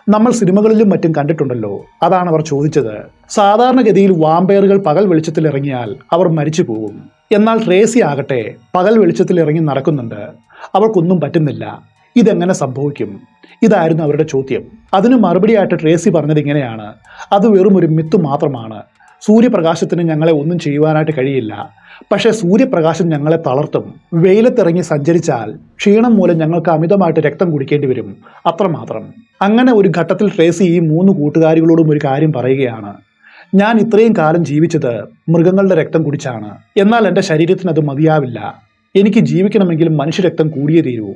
നമ്മൾ സിനിമകളിലും മറ്റും കണ്ടിട്ടുണ്ടല്ലോ അതാണ് അവർ ചോദിച്ചത്. സാധാരണഗതിയിൽ വാമ്പയറുകൾ പകൽ വെളിച്ചത്തിൽ ഇറങ്ങിയാൽ അവർ മരിച്ചു പോകും. എന്നാൽ ട്രേസി ആകട്ടെ പകൽ വെളിച്ചത്തിൽ ഇറങ്ങി നടക്കുന്നുണ്ട്. അവർക്കൊന്നും പറ്റുന്നില്ല. ഇതെങ്ങനെ സംഭവിക്കും? ഇതായിരുന്നു അവരുടെ ചോദ്യം. അതിന് മറുപടിയായിട്ട് ട്രേസി പറഞ്ഞത് ഇങ്ങനെയാണ്. അത് വെറും ഒരു മിത്ത് മാത്രമാണ്. സൂര്യപ്രകാശത്തിന് ഞങ്ങളെ ഒന്നും ചെയ്യുവാനായിട്ട് കഴിയില്ല. പക്ഷേ സൂര്യപ്രകാശം ഞങ്ങളെ തളർത്തും. വെയിലത്തിറങ്ങി സഞ്ചരിച്ചാൽ ക്ഷീണം മൂലം ഞങ്ങൾക്ക് അമിതമായിട്ട് രക്തം കുടിക്കേണ്ടി വരും. അത്രമാത്രം. അങ്ങനെ ഒരു ഘട്ടത്തിൽ ട്രേസി ഈ മൂന്ന് കൂട്ടുകാരികളോടും ഒരു കാര്യം പറയുകയാണ്. ഞാൻ ഇത്രയും കാലം ജീവിച്ചത് മൃഗങ്ങളുടെ രക്തം കുടിച്ചാണ്. എന്നാൽ എന്റെ ശരീരത്തിന് അത് മതിയാവില്ല. എനിക്ക് ജീവിക്കണമെങ്കിൽ മനുഷ്യരക്തം കൂടിയേ തീരൂ.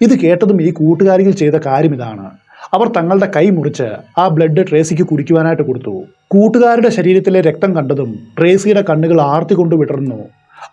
ഇത് കേട്ടതും ഈ കൂട്ടുകാരികൾ ചെയ്ത കാര്യം ഇതാണ്. അവർ തങ്ങളുടെ കൈ മുറിച്ച് ആ ബ്ലഡ് ട്രേസിക്ക് കുടിക്കുവാനായിട്ട് കൊടുത്തു. കൂട്ടുകാരുടെ ശരീരത്തിലെ രക്തം കണ്ടതും ട്രേസിയുടെ കണ്ണുകൾ ആർത്തിക്കൊണ്ട് വിടർന്നു.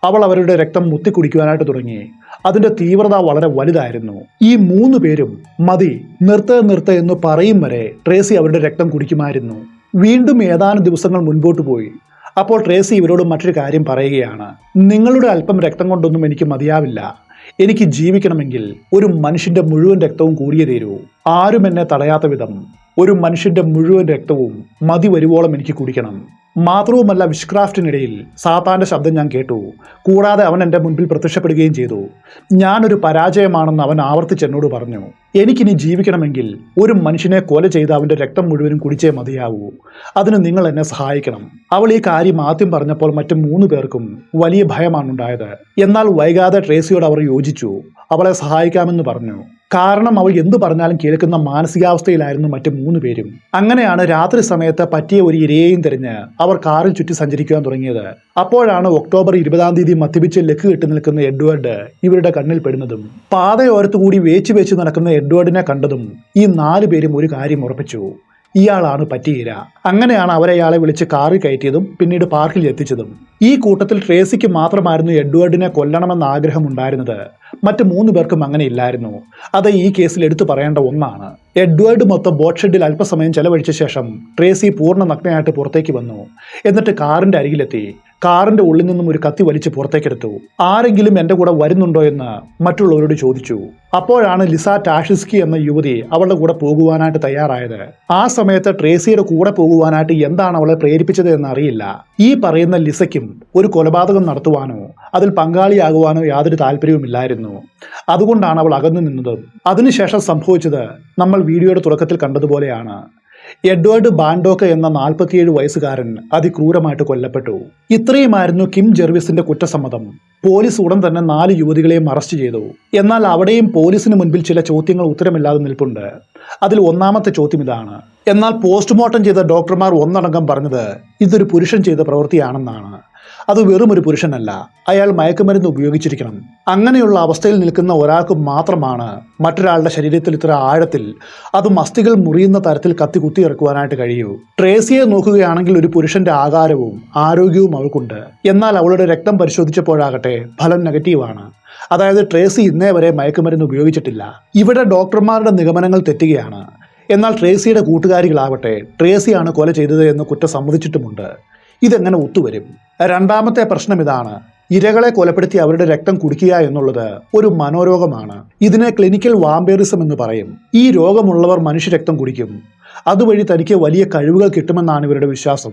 അവൾ അവരുടെ രക്തം മുത്തി കുടിക്കുവാനായിട്ട് തുടങ്ങി. അതിന്റെ തീവ്രത വളരെ വലുതായിരുന്നു. ഈ മൂന്ന് പേരും മതി നിർത്ത നിർത്ത എന്ന് പറയും വരെ ട്രേസി അവരുടെ രക്തം കുടിക്കുമായിരുന്നു. വീണ്ടും ഏതാനും ദിവസങ്ങൾ മുൻപോട്ട് പോയി. അപ്പോൾ ട്രേസി ഇവരോട് മറ്റൊരു കാര്യം പറയുകയാണ്. നിങ്ങളുടെ അല്പം രക്തം കൊണ്ടൊന്നും എനിക്ക് മതിയാവില്ല. എനിക്ക് ജീവിക്കണമെങ്കിൽ ഒരു മനുഷ്യന്റെ മുഴുവൻ രക്തവും കൂടിയേ തീരൂ. ആരും എന്നെ തടയാത്ത വിധം. ഒരു മനുഷ്യന്റെ മുഴുവൻ രക്തവും മതി വരുവോളം എനിക്ക് കുടിക്കണം. മാത്രവുമല്ല വിഷ്ക്രാഫ്റ്റിനിടയിൽ സാത്താന്റെ ശബ്ദം ഞാൻ കേട്ടു. കൂടാതെ അവൻ എന്റെ മുൻപിൽ പ്രത്യക്ഷപ്പെടുകയും ചെയ്തു. ഞാനൊരു പരാജയമാണെന്ന് അവൻ ആവർത്തിച്ച് എന്നോട് പറഞ്ഞു. എനിക്കിനി ജീവിക്കണമെങ്കിൽ ഒരു മനുഷ്യനെ കൊല ചെയ്ത് അവന്റെ രക്തം മുഴുവനും കുടിച്ചേ മതിയാവൂ. അതിന് നിങ്ങൾ എന്നെ സഹായിക്കണം. അവൾ ഈ കാര്യം ആദ്യം പറഞ്ഞപ്പോൾ മറ്റു മൂന്ന് പേർക്കും വലിയ ഭയമാണുണ്ടായത്. എന്നാൽ വൈകാതെ ട്രേസിയോട് അവർ യോജിച്ചു. അവളെ സഹായിക്കാമെന്ന് പറഞ്ഞു. കാരണം അവൾ എന്തു പറഞ്ഞാലും കേൾക്കുന്ന മാനസികാവസ്ഥയിലായിരുന്നു മറ്റു മൂന്ന് പേരും. അങ്ങനെയാണ് രാത്രി സമയത്ത് പറ്റിയ ഒരു ഇരയെയും തിരഞ്ഞ് അവർ കാറിൽ ചുറ്റി സഞ്ചരിക്കാൻ തുടങ്ങിയത്. അപ്പോഴാണ് ഒക്ടോബർ ഇരുപതാം തീയതി മദ്യപിച്ച് ലക്ക് കെട്ടി നിൽക്കുന്ന എഡ്വേർഡ് ഇവരുടെ കണ്ണിൽ പെടുന്നതും പാതയോരത്തുകൂടി വേച്ചു വേച്ച് നടക്കുന്ന എഡ്വേർഡിനെ കണ്ടതും ഈ നാലു പേരും ഒരു കാര്യം ഉറപ്പിച്ചു. ഇയാളാണ് പറ്റിയിര. അങ്ങനെയാണ് അവരെ ഇയാളെ വിളിച്ച് കാറിൽ കയറ്റിയതും പിന്നീട് പാർക്കിൽ എത്തിച്ചതും. ഈ കൂട്ടത്തിൽ ട്രേസിക്ക് മാത്രമായിരുന്നു എഡ്വേർഡിനെ കൊല്ലണമെന്ന ആഗ്രഹമുണ്ടായിരുന്നത്. മറ്റ് മൂന്ന് പേർക്കും അങ്ങനെ ഇല്ലായിരുന്നു. അത് ഈ കേസിൽ എടുത്തു പറയേണ്ട ഒന്നാണ്. എഡ്വേർഡ് മൊത്തം ബോട്ട് ഷെഡിൽ അല്പസമയം ചെലവഴിച്ച ശേഷം ട്രേസി പൂർണ നഗ്നയായിട്ട് പുറത്തേക്ക് വന്നു. എന്നിട്ട് കാറിന്റെ അരികിലെത്തി. കാറിന്റെ ഉള്ളിൽ നിന്നും ഒരു കത്തി വലിച്ച് പുറത്തേക്കെടുത്തു. ആരെങ്കിലും എന്റെ കൂടെ വരുന്നുണ്ടോ എന്ന് മറ്റുള്ളവരോട് ചോദിച്ചു. അപ്പോഴാണ് ലിസ ടാഷിസ്കി എന്ന യുവതി അവളുടെ കൂടെ പോകുവാനായിട്ട് തയ്യാറായത്. ആ സമയത്ത് ട്രേസിയുടെ കൂടെ പോകുവാനായിട്ട് എന്താണ് അവളെ പ്രേരിപ്പിച്ചത് എന്ന് അറിയില്ല ഈ പറയുന്ന ലിസയ്ക്കും ഒരു കൊലപാതകം നടത്തുവാനോ അതിൽ പങ്കാളിയാകുവാനോ യാതൊരു താല്പര്യവുമില്ലായിരുന്നു. അതുകൊണ്ടാണ് അവൾ അകന്നു നിന്നത്. അതിനുശേഷം സംഭവിച്ചത് നമ്മൾ വീഡിയോയുടെ തുടക്കത്തിൽ കണ്ടതുപോലെയാണ്. എഡ്വേർഡ് ബാൻഡോക്ക് എന്ന നാൽപ്പത്തിയേഴ് വയസ്സുകാരൻ അതിക്രൂരമായിട്ട് കൊല്ലപ്പെട്ടു. ഇത്രയുമായിരുന്നു കിം ജെർവിസിന്റെ കുറ്റസമ്മതം. പോലീസ് ഉടൻ തന്നെ നാല് യുവതികളെയും അറസ്റ്റ് ചെയ്തു. എന്നാൽ അവിടെയും പോലീസിന് മുൻപിൽ ചില ചോദ്യങ്ങൾ ഉത്തരമില്ലാതെ നിൽപ്പുണ്ട്. അതിൽ ഒന്നാമത്തെ ചോദ്യം ഇതാണ്. എന്നാൽ പോസ്റ്റ്മോർട്ടം ചെയ്ത ഡോക്ടർമാർ ഒന്നടങ്കം പറഞ്ഞത് ഇതൊരു പുരുഷൻ ചെയ്ത പ്രവൃത്തിയാണെന്നാണ്. അത് വെറും ഒരു പുരുഷനല്ല. അയാൾ മയക്കുമരുന്ന് ഉപയോഗിച്ചിരിക്കണം. അങ്ങനെയുള്ള അവസ്ഥയിൽ നിൽക്കുന്ന ഒരാൾക്ക് മാത്രമാണ് മറ്റൊരാളുടെ ശരീരത്തിൽ ഇത്ര ആഴത്തിൽ അത് മസ്തികൾ മുറിയുന്ന തരത്തിൽ കത്തി കുത്തിയിറക്കുവാനായിട്ട് കഴിയൂ. ട്രേസിയെ നോക്കുകയാണെങ്കിൽ ഒരു പുരുഷന്റെ ആകാരവും ആരോഗ്യവും അവൾക്കുണ്ട്. എന്നാൽ അവളുടെ രക്തം പരിശോധിച്ചപ്പോഴാകട്ടെ ഫലം നെഗറ്റീവാണ് അതായത് ട്രേസി ഇന്നേ വരെ മയക്കുമരുന്ന് ഉപയോഗിച്ചിട്ടില്ല. ഇവിടെ ഡോക്ടർമാരുടെ നിഗമനങ്ങൾ തെറ്റുകയാണ്. എന്നാൽ ട്രേസിയുടെ കൂട്ടുകാരികളാവട്ടെ ട്രേസിയാണ് കൊല ചെയ്തത് എന്ന് കുറ്റം സമ്മതിച്ചിട്ടുമുണ്ട്. ഇതെങ്ങനെ ഒത്തുവരും? രണ്ടാമത്തെ പ്രശ്നം ഇതാണ്. ഇരകളെ കൊലപ്പെടുത്തി അവരുടെ രക്തം കുടിക്കുക എന്നുള്ളത് ഒരു മനോരോഗമാണ്. ഇതിനെ ക്ലിനിക്കൽ വാമ്പേറിസം എന്ന് പറയും. ഈ രോഗമുള്ളവർ മനുഷ്യരക്തം കുടിക്കും. അതുവഴി തനിക്ക് വലിയ കഴിവുകൾ കിട്ടുമെന്നാണ് ഇവരുടെ വിശ്വാസം.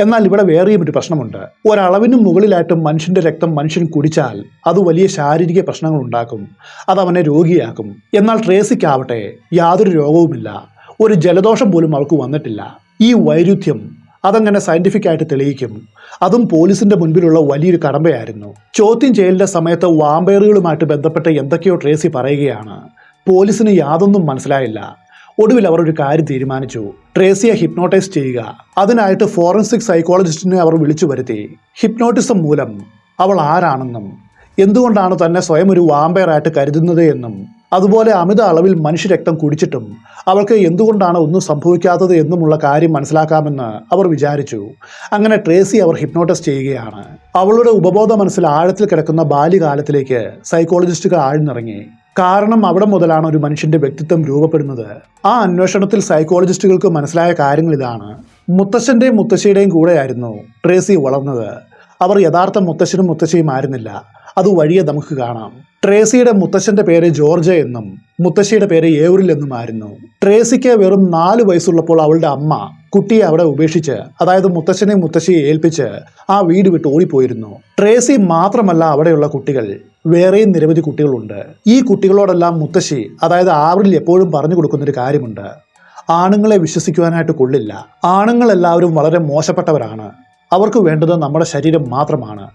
എന്നാൽ ഇവിടെ വേറെയും ഒരു പ്രശ്നമുണ്ട്. ഒരളവിന് മുകളിലായിട്ടും മനുഷ്യന്റെ രക്തം മനുഷ്യൻ കുടിച്ചാൽ അത് വലിയ ശാരീരിക പ്രശ്നങ്ങൾ ഉണ്ടാക്കും. അത് അവനെ രോഗിയാക്കും. എന്നാൽ ട്രേസിക്കാവട്ടെ യാതൊരു രോഗവുമില്ല. ഒരു ജലദോഷം പോലും അവൾക്ക് വന്നിട്ടില്ല. ഈ വൈരുദ്ധ്യം അതങ്ങനെ സയന്റിഫിക് ആയിട്ട് തെളിയിക്കും. അതും പോലീസിന്റെ മുൻപിലുള്ള വലിയൊരു കടമ്പയായിരുന്നു. ചോദ്യം ചെയ്യലിന്റെ സമയത്ത് വാമ്പയറുകളുമായിട്ട് ബന്ധപ്പെട്ട എന്തൊക്കെയോ ട്രേസി പറയുകയാണ്. പോലീസിന് യാതൊന്നും മനസ്സിലായില്ല. ഒടുവിൽ അവർ ഒരു കാര്യം തീരുമാനിച്ചു. ട്രേസിയെ ഹിപ്നോട്ടൈസ് ചെയ്യുക. അതിനായിട്ട് ഫോറൻസിക് സൈക്കോളജിസ്റ്റിനെ അവർ വിളിച്ചു വരുത്തി. ഹിപ്നോട്ടിസം മൂലം അവൾ ആരാണെന്നും എന്തുകൊണ്ടാണ് തന്നെ സ്വയം ഒരു വാമ്പയറായിട്ട് കരുതുന്നത് എന്നും. അതുപോലെ അമിത അളവിൽ മനുഷ്യരക്തം കുടിച്ചിട്ടും അവർക്ക് എന്തുകൊണ്ടാണ് ഒന്നും സംഭവിക്കാത്തത് എന്നുമുള്ള കാര്യം മനസ്സിലാക്കാമെന്ന് അവർ വിചാരിച്ചു. അങ്ങനെ ട്രേസി അവർ ഹിപ്നോട്ടസ് ചെയ്യുകയാണ്. അവളുടെ ഉപബോധ മനസ്സിൽ ആഴത്തിൽ കിടക്കുന്ന ബാല്യകാലത്തിലേക്ക് സൈക്കോളജിസ്റ്റുകൾ ആഴ്ന്നിറങ്ങി. കാരണം അവിടെ മുതലാണ് ഒരു മനുഷ്യന്റെ വ്യക്തിത്വം രൂപപ്പെടുന്നത്. ആ അന്വേഷണത്തിൽ സൈക്കോളജിസ്റ്റുകൾക്ക് മനസ്സിലായ കാര്യങ്ങൾ ഇതാണ്. മുത്തശ്ശന്റെയും മുത്തശ്ശിയുടെയും കൂടെയായിരുന്നു ട്രേസി വളർന്നത്. അവർ യഥാർത്ഥ മുത്തശ്ശനും മുത്തശ്ശിയും ആയിരുന്നില്ല. അത് വഴിയെ നമുക്ക് കാണാം. ട്രേസിയുടെ മുത്തശ്ശന്റെ പേര് ജോർജ് എന്നും മുത്തശ്ശിയുടെ പേര് ഏവറിൽ എന്നുമായിരുന്നു ട്രേസിക്ക് വെറും നാല് വയസ്സുള്ളപ്പോൾ അവളുടെ അമ്മ കുട്ടിയെ അവിടെ ഉപേക്ഷിച്ച് അതായത് മുത്തശ്ശനെ മുത്തശ്ശിയെ ഏൽപ്പിച്ച് ആ വീട് വിട്ട് ഓടിപ്പോയിരുന്നു. ട്രേസി മാത്രമല്ല അവിടെയുള്ള കുട്ടികൾ. വേറെയും നിരവധി കുട്ടികളുണ്ട്. ഈ കുട്ടികളോടെല്ലാം മുത്തശ്ശി അതായത് ആവറിൽ എപ്പോഴും പറഞ്ഞു കൊടുക്കുന്നൊരു കാര്യമുണ്ട്. ആണുങ്ങളെ വിശ്വസിക്കുവാനായിട്ട് കൊള്ളില്ല. ആണുങ്ങൾ എല്ലാവരും വളരെ മോശപ്പെട്ടവരാണ്. അവർക്ക് വേണ്ടത് നമ്മുടെ ശരീരം മാത്രമാണ്.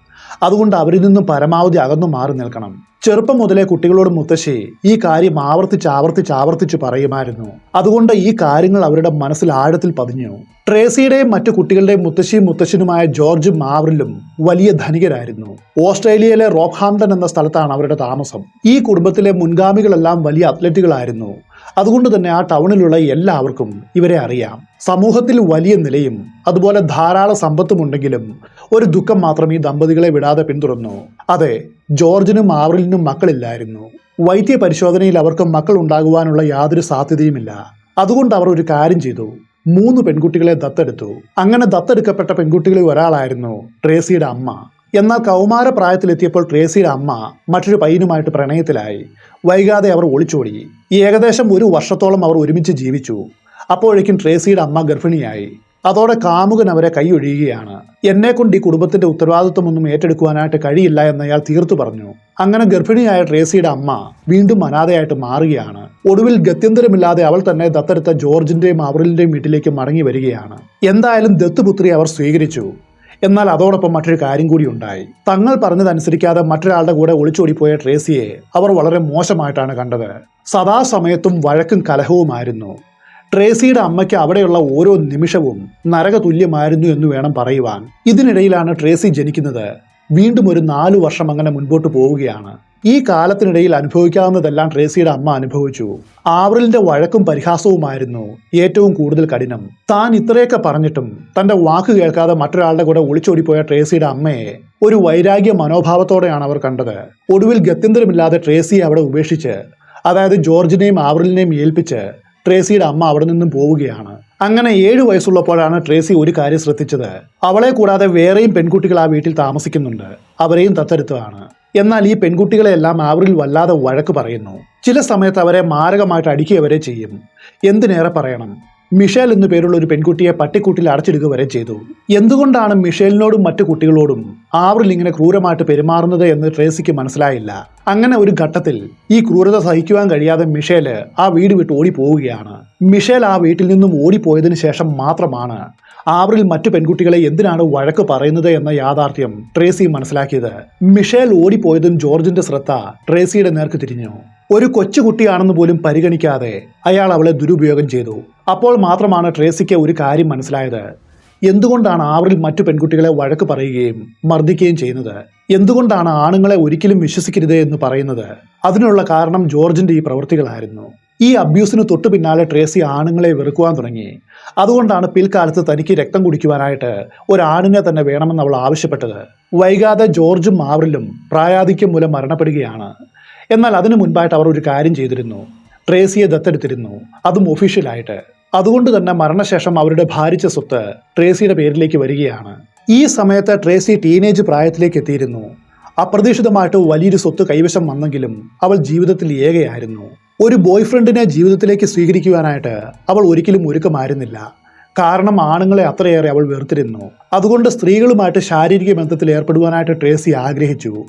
അതുകൊണ്ട് അവരിൽ നിന്നും പരമാവധി അകന്നു മാറി നിൽക്കണം. ചെറുപ്പം മുതലേ കുട്ടികളോട് മുത്തശ്ശി ഈ കാര്യം ആവർത്തിച്ച് ആവർത്തിച്ച് ആവർത്തിച്ച് പറയുമായിരുന്നു. അതുകൊണ്ട് ഈ കാര്യങ്ങൾ അവരുടെ മനസ്സിൽ ആഴത്തിൽ പതിഞ്ഞു. ട്രേസിയുടെയും മറ്റു കുട്ടികളുടെയും മുത്തശ്ശിയും മുത്തശ്ശനുമായ ജോർജും മാവറിലും വലിയ ധനികരായിരുന്നു. ഓസ്ട്രേലിയയിലെ റോക്ക്ഹാംപ്ടൺ എന്ന സ്ഥലത്താണ് അവരുടെ താമസം. ഈ കുടുംബത്തിലെ മുൻഗാമികളെല്ലാം വലിയ അത്ലറ്റുകളായിരുന്നു. അതുകൊണ്ട് തന്നെ ആ ടൗണിലുള്ള എല്ലാവർക്കും ഇവരെ അറിയാം. സമൂഹത്തിൽ വലിയ നിലയും അതുപോലെ ധാരാളം സമ്പത്തും ഉണ്ടെങ്കിലും ഒരു ദുഃഖം മാത്രം ഈ ദമ്പതികളെ വിടാതെ പിന്തുടർന്നു. അതെ ജോർജിനും ആവറിലിനും മക്കളില്ലായിരുന്നു. വൈദ്യ പരിശോധനയിൽ അവർക്ക് മക്കൾ ഉണ്ടാകുവാനുള്ള യാതൊരു സാധ്യതയുമില്ല. അതുകൊണ്ട് അവർ ഒരു കാര്യം ചെയ്തു. മൂന്ന് പെൺകുട്ടികളെ ദത്തെടുത്തു. അങ്ങനെ ദത്തെടുക്കപ്പെട്ട പെൺകുട്ടികളിൽ ഒരാളായിരുന്നു ട്രേസിയുടെ അമ്മ. എന്നാൽ കൗമാര പ്രായത്തിലെത്തിയപ്പോൾ ട്രേസിയുടെ അമ്മ മറ്റൊരു പയ്യനുമായിട്ട് പ്രണയത്തിലായി. വൈകാതെ അവർ ഒളിച്ചോടി. ഏകദേശം ഒരു വർഷത്തോളം അവർ ഒരുമിച്ച് ജീവിച്ചു. അപ്പോഴേക്കും ട്രേസിയുടെ അമ്മ ഗർഭിണിയായി. അതോടെ കാമുകൻ അവരെ കൈയൊഴിയുകയാണ്. എന്നെ കൊണ്ട് ഈ കുടുംബത്തിന്റെ ഉത്തരവാദിത്വമൊന്നും ഏറ്റെടുക്കുവാനായിട്ട് കഴിയില്ല എന്ന് അയാൾ തീർത്തു പറഞ്ഞു. അങ്ങനെ ഗർഭിണിയായ ട്രേസിയുടെ അമ്മ വീണ്ടും അനാഥയായിട്ട് മാറുകയാണ്. ഒടുവിൽ ഗത്യന്തരമില്ലാതെ അവൾ തന്നെ ദത്തെടുത്ത ജോർജിന്റെയും അവറിലിന്റെയും വീട്ടിലേക്ക് മടങ്ങി വരികയാണ്. എന്തായാലും ദത്തുപുത്രി അവർ സ്വീകരിച്ചു. എന്നാൽ അതോടൊപ്പം മറ്റൊരു കാര്യം കൂടി ഉണ്ടായി. തങ്ങൾ പറഞ്ഞതനുസരിക്കാതെ മറ്റൊരാളുടെ കൂടെ ഒളിച്ചോടിപ്പോയ ട്രേസിയെ അവർ വളരെ മോശമായിട്ടാണ് കണ്ടത്. സദാസമയത്തും വഴക്കും കലഹവുമായിരുന്നു. ട്രേസിയുടെ അമ്മയ്ക്ക് അവിടെയുള്ള ഓരോ നിമിഷവും നരക തുല്യമായിരുന്നു എന്ന് വേണം പറയുവാൻ. ഇതിനിടയിലാണ് ട്രേസി ജനിക്കുന്നത്. വീണ്ടും ഒരു നാലു വർഷം അങ്ങനെ മുൻപോട്ട് പോവുകയാണ്. ഈ കാലത്തിനിടയിൽ അനുഭവിക്കാവുന്നതെല്ലാം ട്രേസിയുടെ അമ്മ അനുഭവിച്ചു. ആവറിലിന്റെ വഴക്കും പരിഹാസവുമായിരുന്നു ഏറ്റവും കൂടുതൽ കഠിനം. താൻ ഇത്രയൊക്കെ പറഞ്ഞിട്ടും തന്റെ വാക്ക് കേൾക്കാതെ മറ്റൊരാളുടെ കൂടെ ഒളിച്ചോടിപ്പോയ ട്രേസിയുടെ അമ്മയെ ഒരു വൈരാഗ്യ മനോഭാവത്തോടെയാണ് അവർ കണ്ടത്. ഒടുവിൽ ഗത്യന്തരമില്ലാതെ ട്രേസിയെ അവിടെ ഉപേക്ഷിച്ച് അതായത് ജോർജിനെയും ആവറിലിനെയും ഏൽപ്പിച്ച് ട്രേസിയുടെ അമ്മ അവിടെ നിന്നും പോവുകയാണ്. അങ്ങനെ ഏഴു വയസ്സുള്ളപ്പോഴാണ് ട്രേസി ഒരു കാര്യം ശ്രദ്ധിച്ചത്. അവളെ കൂടാതെ വേറെയും പെൺകുട്ടികൾ ആ വീട്ടിൽ താമസിക്കുന്നുണ്ട്. അവരെയും തത്തെടുത്തതാണ് എന്നാൽ ഈ പെൺകുട്ടികളെല്ലാം ആവറിൽ വല്ലാതെ വഴക്ക് പറയുന്നു. ചില സമയത്ത് അവരെ മാരകമായിട്ട് അടിക്കുകവരെ ചെയ്യും. എന്തിനേറെ പറയണം? മിഷേൽ എന്നു പേരുള്ള ഒരു പെൺകുട്ടിയെ പട്ടിക്കൂട്ടിൽ അടച്ചിടുക വരെ ചെയ്തു. എന്തുകൊണ്ടാണ് മിഷേലിനോടും മറ്റു കുട്ടികളോടും ആവറിൽ ഇങ്ങനെ ക്രൂരമായിട്ട് പെരുമാറുന്നത് എന്ന് ട്രേസിക്ക് മനസ്സിലായില്ല. അങ്ങനെ ഒരു ഘട്ടത്തിൽ ഈ ക്രൂരത സഹിക്കുവാൻ കഴിയാതെ മിഷേൽ ആ വീട് വിട്ട് ഓടിപ്പോവുകയാണ്. മിഷേൽ ആ വീട്ടിൽ നിന്നും ഓടിപ്പോയതിനു ശേഷം മാത്രമാണ് ആവറിൽ മറ്റു പെൺകുട്ടികളെ എന്തിനാണ് വഴക്ക് പറയുന്നത് എന്ന യാഥാർത്ഥ്യം ട്രേസി മനസ്സിലാക്കിയത്. മിഷേൽ ഓടിപ്പോയതും ജോർജിന്റെ ശ്രദ്ധ ട്രേസിയുടെ നേർക്ക് തിരിഞ്ഞു. ഒരു കൊച്ചുകുട്ടിയാണെന്ന് പോലും പരിഗണിക്കാതെ അയാൾ അവളെ ദുരുപയോഗം ചെയ്തു. അപ്പോൾ മാത്രമാണ് ട്രേസിക്ക് ഒരു കാര്യം മനസ്സിലായത്. എന്തുകൊണ്ടാണ് ആവറിൽ മറ്റു പെൺകുട്ടികളെ വഴക്ക് പറയുകയും മർദ്ദിക്കുകയും ചെയ്യുന്നത്? എന്തുകൊണ്ടാണ് ആണുങ്ങളെ ഒരിക്കലും വിശ്വസിക്കരുത് എന്ന് പറയുന്നത്? അതിനുള്ള കാരണം ജോർജിന്റെ ഈ പ്രവൃത്തികളായിരുന്നു. ഈ അബ്യൂസിന് തൊട്ടു പിന്നാലെ ട്രേസി ആണുങ്ങളെ വെറുക്കുവാൻ തുടങ്ങി. അതുകൊണ്ടാണ് പിൽക്കാലത്ത് തനിക്ക് രക്തം കുടിക്കുവാനായിട്ട് ഒരാണിനെ തന്നെ വേണമെന്ന് അവൾ ആവശ്യപ്പെട്ടത്. വൈകാതെ ജോർജും മാവറിലും പ്രായാധിക്യം മൂലം മരണപ്പെടുകയാണ്. എന്നാൽ അതിനു മുൻപായിട്ട് അവർ ഒരു കാര്യം ചെയ്തിരുന്നു. ട്രേസിയെ ദത്തെടുത്തിരുന്നു. അതും ഒഫീഷ്യലായിട്ട് അതുകൊണ്ട് തന്നെ മരണശേഷം അവരുടെ ഭാരിച്ച സ്വത്ത് ട്രേസിയുടെ പേരിലേക്ക് വരികയാണ്. ഈ സമയത്ത് ട്രേസി ടീനേജ് പ്രായത്തിലേക്ക് എത്തിയിരുന്നു. അപ്രതീക്ഷിതമായിട്ട് വലിയൊരു സ്വത്ത് കൈവശം വന്നെങ്കിലും അവൾ ജീവിതത്തിൽ ഏകയായിരുന്നു. ഒരു ബോയ് ഫ്രണ്ടിനെ ജീവിതത്തിലേക്ക് സ്വീകരിക്കുവാനായിട്ട് അവൾ ഒരിക്കലും ഒരുക്കമായിരുന്നില്ല. കാരണം ആണുങ്ങളെ അത്രയേറെ അവൾ വെറുത്തിരുന്നു. അതുകൊണ്ട് സ്ത്രീകളുമായിട്ട് ശാരീരിക ബന്ധത്തിൽ ഏർപ്പെടുവാനായിട്ട് ട്രേസി ആഗ്രഹിച്ചു.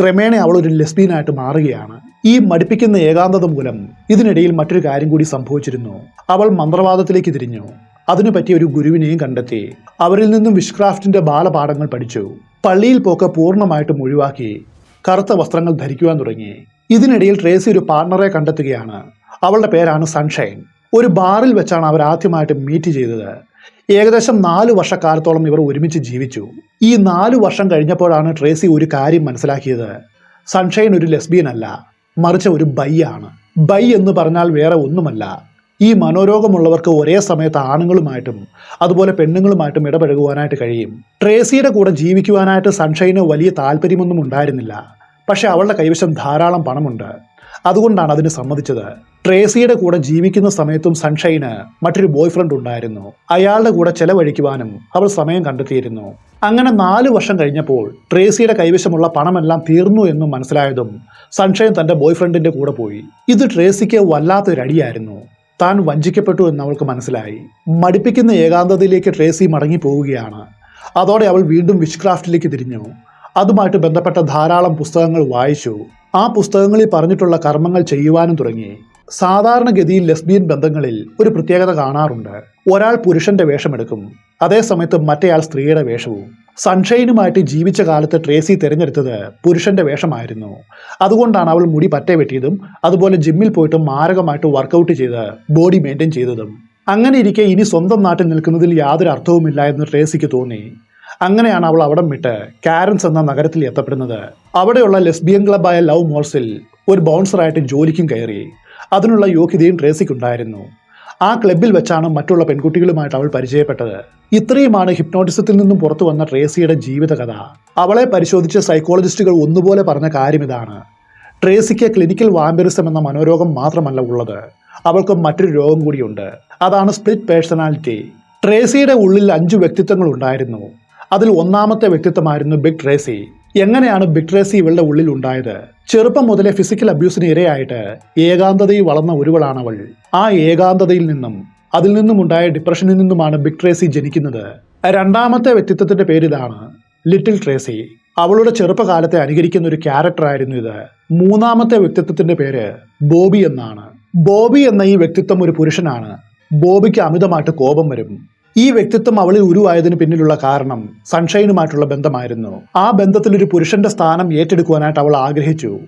ക്രമേണ അവൾ ഒരു ലെസ്ബീനായിട്ട് മാറുകയാണ്. ഈ മടുപ്പിക്കുന്ന ഏകാന്തത മൂലം ഇതിനിടയിൽ മറ്റൊരു കാര്യം കൂടി സംഭവിച്ചിരുന്നു. അവൾ മന്ത്രവാദത്തിലേക്ക് തിരിഞ്ഞു. അതിനു പറ്റിയ ഒരു ഗുരുവിനെയും കണ്ടെത്തി. അവരിൽ നിന്നും വിഷ്ക്രാഫ്റ്റിന്റെ ബാലപാഠങ്ങൾ പഠിച്ചു. പള്ളിയിൽ പോക്ക് പൂർണമായിട്ടും ഒഴിവാക്കി. കറുത്ത വസ്ത്രങ്ങൾ ധരിക്കുവാൻ തുടങ്ങി. ഇതിനിടയിൽ ട്രേസി ഒരു പാർട്ണറെ കണ്ടെത്തുകയാണ്. അവളുടെ പേരാണ് സൺഷൈൻ. ഒരു ബാറിൽ വെച്ചാണ് അവർ ആദ്യമായിട്ട് മീറ്റ് ചെയ്തത്. ഏകദേശം നാല് വർഷക്കാലത്തോളം ഇവർ ഒരുമിച്ച് ജീവിച്ചു. ഈ നാല് വർഷം കഴിഞ്ഞപ്പോഴാണ് ട്രേസി ഒരു കാര്യം മനസ്സിലാക്കിയത്. സൺഷൈൻ ഒരു ലെസ്ബിയൻ അല്ല മറിച്ച് ഒരു ബൈ ആണ്. ബൈ എന്ന് പറഞ്ഞാൽ വേറെ ഒന്നുമല്ല. ഈ മനോരോഗമുള്ളവർക്ക് ഒരേ സമയത്ത് ആണുങ്ങളുമായിട്ടും അതുപോലെ പെണ്ണുങ്ങളുമായിട്ടും ഇടപഴകുവാനായിട്ട് കഴിയും. ട്രേസിയുടെ കൂടെ ജീവിക്കുവാനായിട്ട് സൺഷൈന് വലിയ താല്പര്യമൊന്നും ഉണ്ടായിരുന്നില്ല. പക്ഷെ അവളുടെ കൈവശം ധാരാളം പണമുണ്ട്. അതുകൊണ്ടാണ് അതിന് സമ്മതിച്ചത്. ട്രേസിയുടെ കൂടെ ജീവിക്കുന്ന സമയത്തും സൺഷൈന് മറ്റൊരു ബോയ് ഫ്രണ്ട് ഉണ്ടായിരുന്നു. അയാളുടെ കൂടെ ചെലവഴിക്കുവാനും അവൾ സമയം കണ്ടെത്തിയിരുന്നു. അങ്ങനെ നാല് വർഷം കഴിഞ്ഞപ്പോൾ ട്രേസിയുടെ കൈവശമുള്ള പണമെല്ലാം തീർന്നു എന്നും മനസ്സിലായതും സൺഷൈൻ തന്റെ ബോയ് കൂടെ പോയി. ഇത് ട്രേസിക്ക് വല്ലാത്തൊരടിയായിരുന്നു. താൻ വഞ്ചിക്കപ്പെട്ടു എന്ന് അവൾക്ക് മനസ്സിലായി. മടിപ്പിക്കുന്ന ഏകാന്തതയിലേക്ക് ട്രേസി മടങ്ങി പോവുകയാണ് അതോടെ അവൾ വീണ്ടും വിഷ്ക്രാഫ്റ്റിലേക്ക് തിരിഞ്ഞു. അതുമായിട്ട് ബന്ധപ്പെട്ട ധാരാളം പുസ്തകങ്ങൾ വായിച്ചു. ആ പുസ്തകങ്ങളിൽ പറഞ്ഞിട്ടുള്ള കർമ്മങ്ങൾ ചെയ്യുവാനും തുടങ്ങി. സാധാരണഗതിയിൽ ലെസ്ബിയൻ ബന്ധങ്ങളിൽ ഒരു പ്രത്യേകത കാണാറുണ്ട്. ഒരാൾ പുരുഷന്റെ വേഷമെടുക്കും. അതേസമയത്ത് മറ്റേയാൾ സ്ത്രീയുടെ വേഷവും. സൺഷൈനുമായിട്ട് ജീവിച്ച കാലത്ത് ട്രേസി തിരഞ്ഞെടുത്തത് പുരുഷന്റെ വേഷമായിരുന്നു. അതുകൊണ്ടാണ് അവൾ മുടി പറ്റേ വെട്ടിയതും അതുപോലെ ജിമ്മിൽ പോയിട്ട് മാരകമായിട്ട് വർക്കൗട്ട് ചെയ്ത് ബോഡി മെയിന്റെയിൻ ചെയ്തതും. അങ്ങനെ ഇരിക്കെ ഇനി സ്വന്തം നാട്ടിൽ നിൽക്കുന്നതിൽ യാതൊരു അർത്ഥവുമില്ല എന്ന് ട്രേസിക്ക് തോന്നി. അങ്ങനെയാണ് അവൾ അവിടം വിട്ട് കാരൻസ് എന്ന നഗരത്തിൽ എത്തപ്പെടുന്നത്. അവിടെയുള്ള ലെസ്ബിയൻ ക്ലബായ ലവ് മോൾസിൽ ഒരു ബൗൺസറായിട്ട് ജോലിക്കും കയറി. അതിനുള്ള യോഗ്യതയും ട്രേസിക്കുണ്ടായിരുന്നു. ആ ക്ലബിൽ വെച്ചാണ് മറ്റുള്ള പെൺകുട്ടികളുമായിട്ട് അവൾ പരിചയപ്പെട്ടത്. ഇത്രയുമാണ് ഹിപ്നോട്ടിസത്തിൽ നിന്നും പുറത്തു വന്ന ട്രേസിയുടെ ജീവിതകഥ. അവളെ പരിശോധിച്ച സൈക്കോളജിസ്റ്റുകൾ ഒന്നുപോലെ പറഞ്ഞ കാര്യം ഇതാണ്. ട്രേസിക്ക് ക്ലിനിക്കൽ വാമ്പറിസം എന്ന മനോരോഗം മാത്രമല്ല ഉള്ളത്. അവൾക്ക് മറ്റൊരു രോഗം കൂടിയുണ്ട്. അതാണ് സ്പ്ലിറ്റ് പേഴ്സണാലിറ്റി. ട്രേസിയുടെ ഉള്ളിൽ അഞ്ചു വ്യക്തിത്വങ്ങൾ ഉണ്ടായിരുന്നു. അതിൽ ഒന്നാമത്തെ വ്യക്തിത്വമായിരുന്നു ബിഗ് ട്രേസി എങ്ങനെയാണ് ബിഗ് ട്രേസി ഇവളുടെ ഉള്ളിൽ ഉണ്ടായത്? ചെറുപ്പം മുതലേ ഫിസിക്കൽ അബ്യൂസിന് ഇരയായിട്ട് ഏകാന്തതയിൽ വളർന്ന ഒരുവളാണ് അവൾ ആ ഏകാന്തതയിൽ നിന്നും അതിൽ നിന്നും ഉണ്ടായ ഡിപ്രഷനിൽ നിന്നുമാണ് ബിഗ് ട്രേസി ജനിക്കുന്നത്. രണ്ടാമത്തെ വ്യക്തിത്വത്തിന്റെ പേര് ഇതാണ് ലിറ്റിൽ ട്രേസി. അവളുടെ ചെറുപ്പകാലത്തെ അനുകരിക്കുന്ന ഒരു ക്യാരക്ടറായിരുന്നു ഇത്. മൂന്നാമത്തെ വ്യക്തിത്വത്തിന്റെ പേര് ബോബി എന്നാണ്. ബോബി എന്ന ഈ വ്യക്തിത്വം ഒരു പുരുഷനാണ്. ബോബിക്ക് അമിതമായിട്ട് കോപം വരും. ഈ വ്യക്തിത്വം അവളിൽ ഉരുവായതിനു പിന്നിലുള്ള കാരണം സൺഷൈനുമായിട്ടുള്ള ബന്ധമായിരുന്നു. ആ ബന്ധത്തിൽ ഒരു പുരുഷന്റെ സ്ഥാനം ഏറ്റെടുക്കുവാനായിട്ട് അവൾ ആഗ്രഹിച്ചു.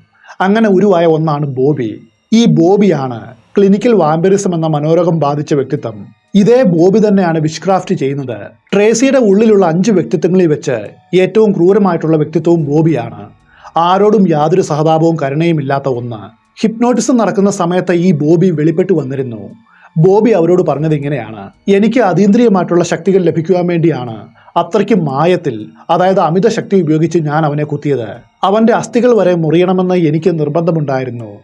അങ്ങനെ ഉരുവായ ഒന്നാണ് ബോബി. ഈ ബോബിയാണ് ക്ലിനിക്കൽ വാമ്പരിസം എന്ന മനോരോഗം ബാധിച്ച വ്യക്തിത്വം. ഇതേ ബോബി തന്നെയാണ് വിഷ്ക്രാഫ്റ്റ് ചെയ്യുന്നത്. ട്രേസിയുടെ ഉള്ളിലുള്ള അഞ്ച് വ്യക്തിത്വങ്ങളിൽ വെച്ച് ഏറ്റവും ക്രൂരമായിട്ടുള്ള വ്യക്തിത്വവും ബോബിയാണ്. ആരോടും യാതൊരു സഹതാപവും കരുണയും ഇല്ലാത്ത ഒന്ന്. ഹിപ്നോട്ടിസം നടക്കുന്ന സമയത്ത് ഈ ബോബി വെളിപ്പെട്ടു വന്നിരുന്നു. ബോബി അവരോട് പറഞ്ഞത് ഇങ്ങനെയാണ്. എനിക്ക് അതീന്ദ്രിയമായിട്ടുള്ള ശക്തികൾ ലഭിക്കുവാൻ വേണ്ടിയാണ് അത്രയ്ക്കും മായത്തിൽ അതായത് അമിത ശക്തി ഉപയോഗിച്ച് ഞാൻ അവനെ കുത്തിയത്. അവന്റെ അസ്ഥികൾ വരെ മുറിയണമെന്ന് എനിക്ക് നിർബന്ധമുണ്ടായിരുന്നു.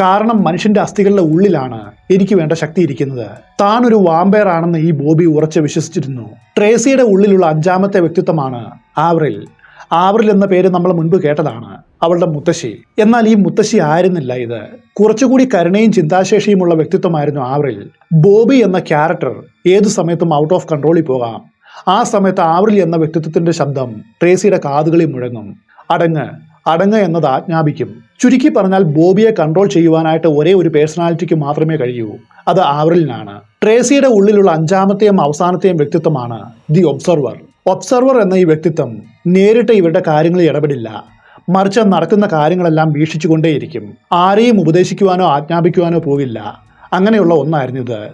കാരണം മനുഷ്യന്റെ അസ്ഥികളുടെ ഉള്ളിലാണ് എനിക്ക് വേണ്ട ശക്തി ഇരിക്കുന്നത്. താൻ ഒരു വാമ്പയർ ആണെന്ന് ഈ ബോബി ഉറച്ച് വിശ്വസിച്ചിരുന്നു. ട്രേസിയുടെ ഉള്ളിലുള്ള അഞ്ചാമത്തെ വ്യക്തിത്വമാണ് ആവറിൽ ആവറിൽ എന്ന പേര് നമ്മൾ മുൻപ് കേട്ടതാണ് അവളുടെ മുത്തശ്ശി. എന്നാൽ ഈ മുത്തശ്ശി ആയിരുന്നില്ല ഇത്. കുറച്ചുകൂടി കരുണയും ചിന്താശേഷിയുമുള്ള വ്യക്തിത്വമായിരുന്നു ആവറിൽ. ബോബി എന്ന ക്യാരക്ടർ ഏതു സമയത്തും ഔട്ട് ഓഫ് കൺട്രോളിൽ പോകാം. ആ സമയത്ത് ആവറിൽ എന്ന വ്യക്തിത്വത്തിന്റെ ശബ്ദം ട്രേസിയുടെ കാതുകളിൽ മുഴങ്ങും. അടങ്ങ് അടങ്ങ് എന്നത് ആജ്ഞാപിക്കും. ചുരുക്കി പറഞ്ഞാൽ ബോബിയെ കൺട്രോൾ ചെയ്യുവാനായിട്ട് ഒരേ ഒരു പേഴ്സണാലിറ്റിക്ക് മാത്രമേ കഴിയൂ. അത് ആവറിലിനാണ്. ട്രേസിയുടെ ഉള്ളിലുള്ള അഞ്ചാമത്തെയും അവസാനത്തെയും വ്യക്തിത്വമാണ് ദി ഒബ്സർവർ. ഒബ്സർവർ എന്ന ഈ വ്യക്തിത്വം നേരിട്ട് ഇവരുടെ കാര്യങ്ങളിൽ ഇടപെടില്ല. മറിച്ച് നടക്കുന്ന കാര്യങ്ങളെല്ലാം വീക്ഷിച്ചുകൊണ്ടേയിരിക്കും. ആരെയും ഉപദേശിക്കുവാനോ ആജ്ഞാപിക്കുവാനോ പോകില്ല അങ്ങനെയുള്ള ഒന്നായിരുന്നു ഇത്.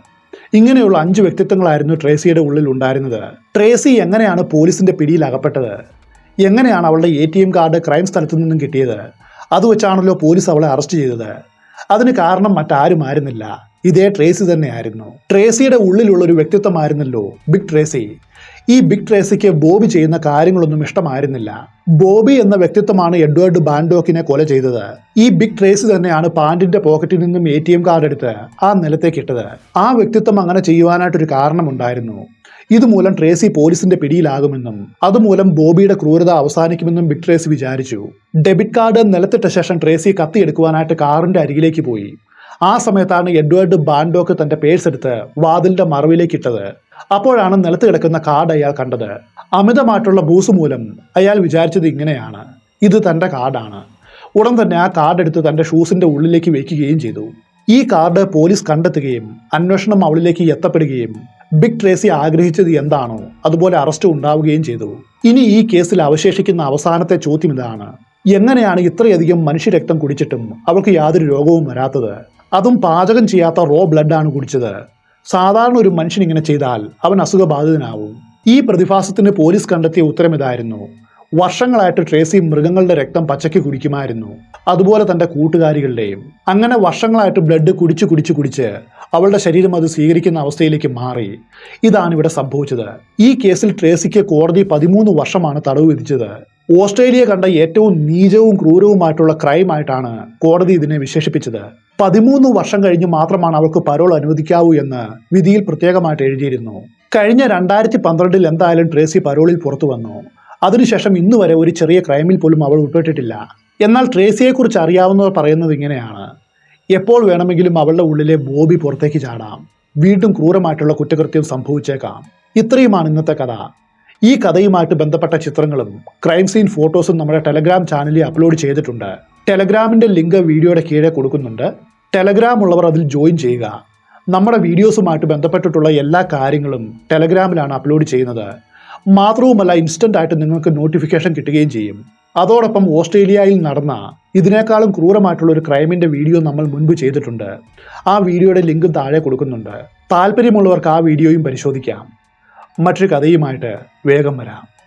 ഇങ്ങനെയുള്ള അഞ്ച് വ്യക്തിത്വങ്ങളായിരുന്നു ട്രേസിയുടെ ഉള്ളിൽ ഉണ്ടായിരുന്നത്. ട്രേസി എങ്ങനെയാണ് പോലീസിന്റെ പിടിയിൽ അകപ്പെട്ടത്? എങ്ങനെയാണ് അവളുടെ A T M card crime സ്ഥലത്തു നിന്നും കിട്ടിയത്? അത് വെച്ചാണല്ലോ പോലീസ് അവളെ അറസ്റ്റ് ചെയ്തത്. അതിന് കാരണം മറ്റാരും ആയിരുന്നില്ല. ഇതേ ട്രേസി തന്നെയായിരുന്നു. ട്രേസിയുടെ ഉള്ളിലുള്ള ഒരു വ്യക്തിത്വമായിരുന്നല്ലോ ബിഗ് ട്രേസി. ഈ ബിഗ് ട്രേസിക്ക് ബോബി ചെയ്യുന്ന കാര്യങ്ങളൊന്നും ഇഷ്ടമായിരുന്നില്ല. ബോബി എന്ന വ്യക്തിത്വമാണ് എഡ്വേർഡ് ബാൻഡോക്കിനെ കൊല ചെയ്തത്. ഈ ബിഗ് ട്രേസ് തന്നെയാണ് പാൻറിന്റെ പോക്കറ്റിൽ നിന്നും എ ടി എം കാർഡ് എടുത്ത് ആ നിലത്തേക്ക് ഇട്ടത്. ആ വ്യക്തിത്വം അങ്ങനെ ചെയ്യുവാനായിട്ടൊരു കാരണമുണ്ടായിരുന്നു. ഇതുമൂലം ട്രേസി പോലീസിന്റെ പിടിയിലാകുമെന്നും അതുമൂലം ബോബിയുടെ ക്രൂരത അവസാനിക്കുമെന്നും ബിഗ് ട്രേസി വിചാരിച്ചു. ഡെബിറ്റ് കാർഡ് നിലത്തിട്ട ശേഷം ട്രേസി കത്തിയെടുക്കുവാനായിട്ട് കാറിന്റെ അരികിലേക്ക് പോയി. ആ സമയത്താണ് എഡ്വേർഡ് ബാൻഡോക്ക് തന്റെ പേഴ്സ് എടുത്ത് വാതിലിന്റെ മറവിലേക്ക് ഇട്ടത്. അപ്പോഴാണ് നിലത്ത് കിടക്കുന്ന കാർഡ് അയാൾ കണ്ടത്. അമിതമായിട്ടുള്ള ബൂസ് മൂലം അയാൾ വിചാരിച്ചത് ഇങ്ങനെയാണ്. ഇത് തന്റെ കാർഡാണ്. ഉടൻ തന്നെ ആ കാർഡ് എടുത്ത് തന്റെ ഷൂസിന്റെ ഉള്ളിലേക്ക് വയ്ക്കുകയും ചെയ്തു. ഈ കാർഡ് പോലീസ് കണ്ടെത്തുകയും അന്വേഷണം അവളിലേക്ക് എത്തപ്പെടുകയും ബിഗ് ട്രേസി ആഗ്രഹിച്ചത് എന്താണോ അതുപോലെ അറസ്റ്റ് ഉണ്ടാവുകയും ചെയ്തു. ഇനി ഈ കേസിൽ അവശേഷിക്കുന്ന അവസാനത്തെ ചോദ്യം ഇതാണ്. എങ്ങനെയാണ് ഇത്രയധികം മനുഷ്യരക്തം കുടിച്ചിട്ടും അവൾക്ക് യാതൊരു രോഗവും വരാത്തത്? അതും പാചകം ചെയ്യാത്ത റോ ബ്ലഡാണ് കുടിച്ചത്. സാധാരണ ഒരു മനുഷ്യൻ ഇങ്ങനെ ചെയ്താൽ അവൻ അസുഖബാധിതനാവും. ഈ പ്രതിഭാസത്തിന് പോലീസ് കണ്ടെത്തിയ ഉത്തരം ഇതായിരുന്നു. വർഷങ്ങളായിട്ട് ട്രേസി മൃഗങ്ങളുടെ രക്തം പച്ചയ്ക്ക് കുടിക്കുമായിരുന്നു. അതുപോലെ തന്റെ കൂട്ടുകാരികളുടെയും. അങ്ങനെ വർഷങ്ങളായിട്ട് ബ്ലഡ് കുടിച്ച് കുടിച്ച് കുടിച്ച് അവളുടെ ശരീരം അത് സ്വീകരിക്കുന്ന അവസ്ഥയിലേക്ക് മാറി. ഇതാണ് ഇവിടെ സംഭവിച്ചത്. ഈ കേസിൽ ട്രേസിക്ക് കോടതി പതിമൂന്ന് വർഷമാണ് തടവ് വിധിച്ചത്. ഓസ്ട്രേലിയ കണ്ട ഏറ്റവും നീചവും ക്രൂരവുമായിട്ടുള്ള ക്രൈം ആയിട്ടാണ് കോടതി ഇതിനെ വിശേഷിപ്പിച്ചത്. പതിമൂന്ന് വർഷം കഴിഞ്ഞ് മാത്രമാണ് അവർക്ക് പരോൾ അനുവദിക്കാവൂ എന്ന് വിധിയിൽ പ്രത്യേകമായിട്ട് എഴുതിയിരുന്നു. കഴിഞ്ഞ രണ്ടായിരത്തി പന്ത്രണ്ടിൽ എന്തായാലും ട്രേസി പരോളിൽ പുറത്തു വന്നു. അതിനുശേഷം ഇന്ന് വരെ ഒരു ചെറിയ ക്രൈമിൽ പോലും അവൾ ഉൾപ്പെട്ടിട്ടില്ല. എന്നാൽ ട്രേസിയെക്കുറിച്ച് അറിയാവുന്നവർ പറയുന്നത് ഇങ്ങനെയാണ്. എപ്പോൾ വേണമെങ്കിലും അവളുടെ ഉള്ളിലെ ബോബി പുറത്തേക്ക് ചാടാം. വീണ്ടും ക്രൂരമായിട്ടുള്ള കുറ്റകൃത്യം സംഭവിച്ചേക്കാം. ഇത്രയുമാണ് ഇന്നത്തെ കഥ. ഈ കഥയുമായിട്ട് ബന്ധപ്പെട്ട ചിത്രങ്ങളും ക്രൈം സീൻ ഫോട്ടോസും നമ്മുടെ ടെലഗ്രാം ചാനലിൽ അപ്ലോഡ് ചെയ്തിട്ടുണ്ട്. ടെലഗ്രാമിന്റെ ലിങ്ക് വീഡിയോയുടെ കീഴെ കൊടുക്കുന്നുണ്ട്. ടെലഗ്രാം ഉള്ളവർ അതിൽ ജോയിൻ ചെയ്യുക. നമ്മുടെ വീഡിയോസുമായിട്ട് ബന്ധപ്പെട്ടിട്ടുള്ള എല്ലാ കാര്യങ്ങളും ടെലഗ്രാമിലാണ് അപ്ലോഡ് ചെയ്യുന്നത്. മാത്രവുമല്ല ഇൻസ്റ്റന്റ് ആയിട്ട് നിങ്ങൾക്ക് നോട്ടിഫിക്കേഷൻ കിട്ടുകയും ചെയ്യും. അതോടൊപ്പം ഓസ്ട്രേലിയയിൽ നടന്ന ഇതിനേക്കാളും ക്രൂരമായിട്ടുള്ള ഒരു ക്രൈമിന്റെ വീഡിയോ നമ്മൾ മുൻപ് ചെയ്തിട്ടുണ്ട്. ആ വീഡിയോയുടെ ലിങ്ക് താഴെ കൊടുക്കുന്നുണ്ട്. താല്പര്യമുള്ളവർക്ക് ആ വീഡിയോയും പരിശോധിക്കാം. മറ്റൊരു കഥയുമായിട്ട് വേഗം വരാം.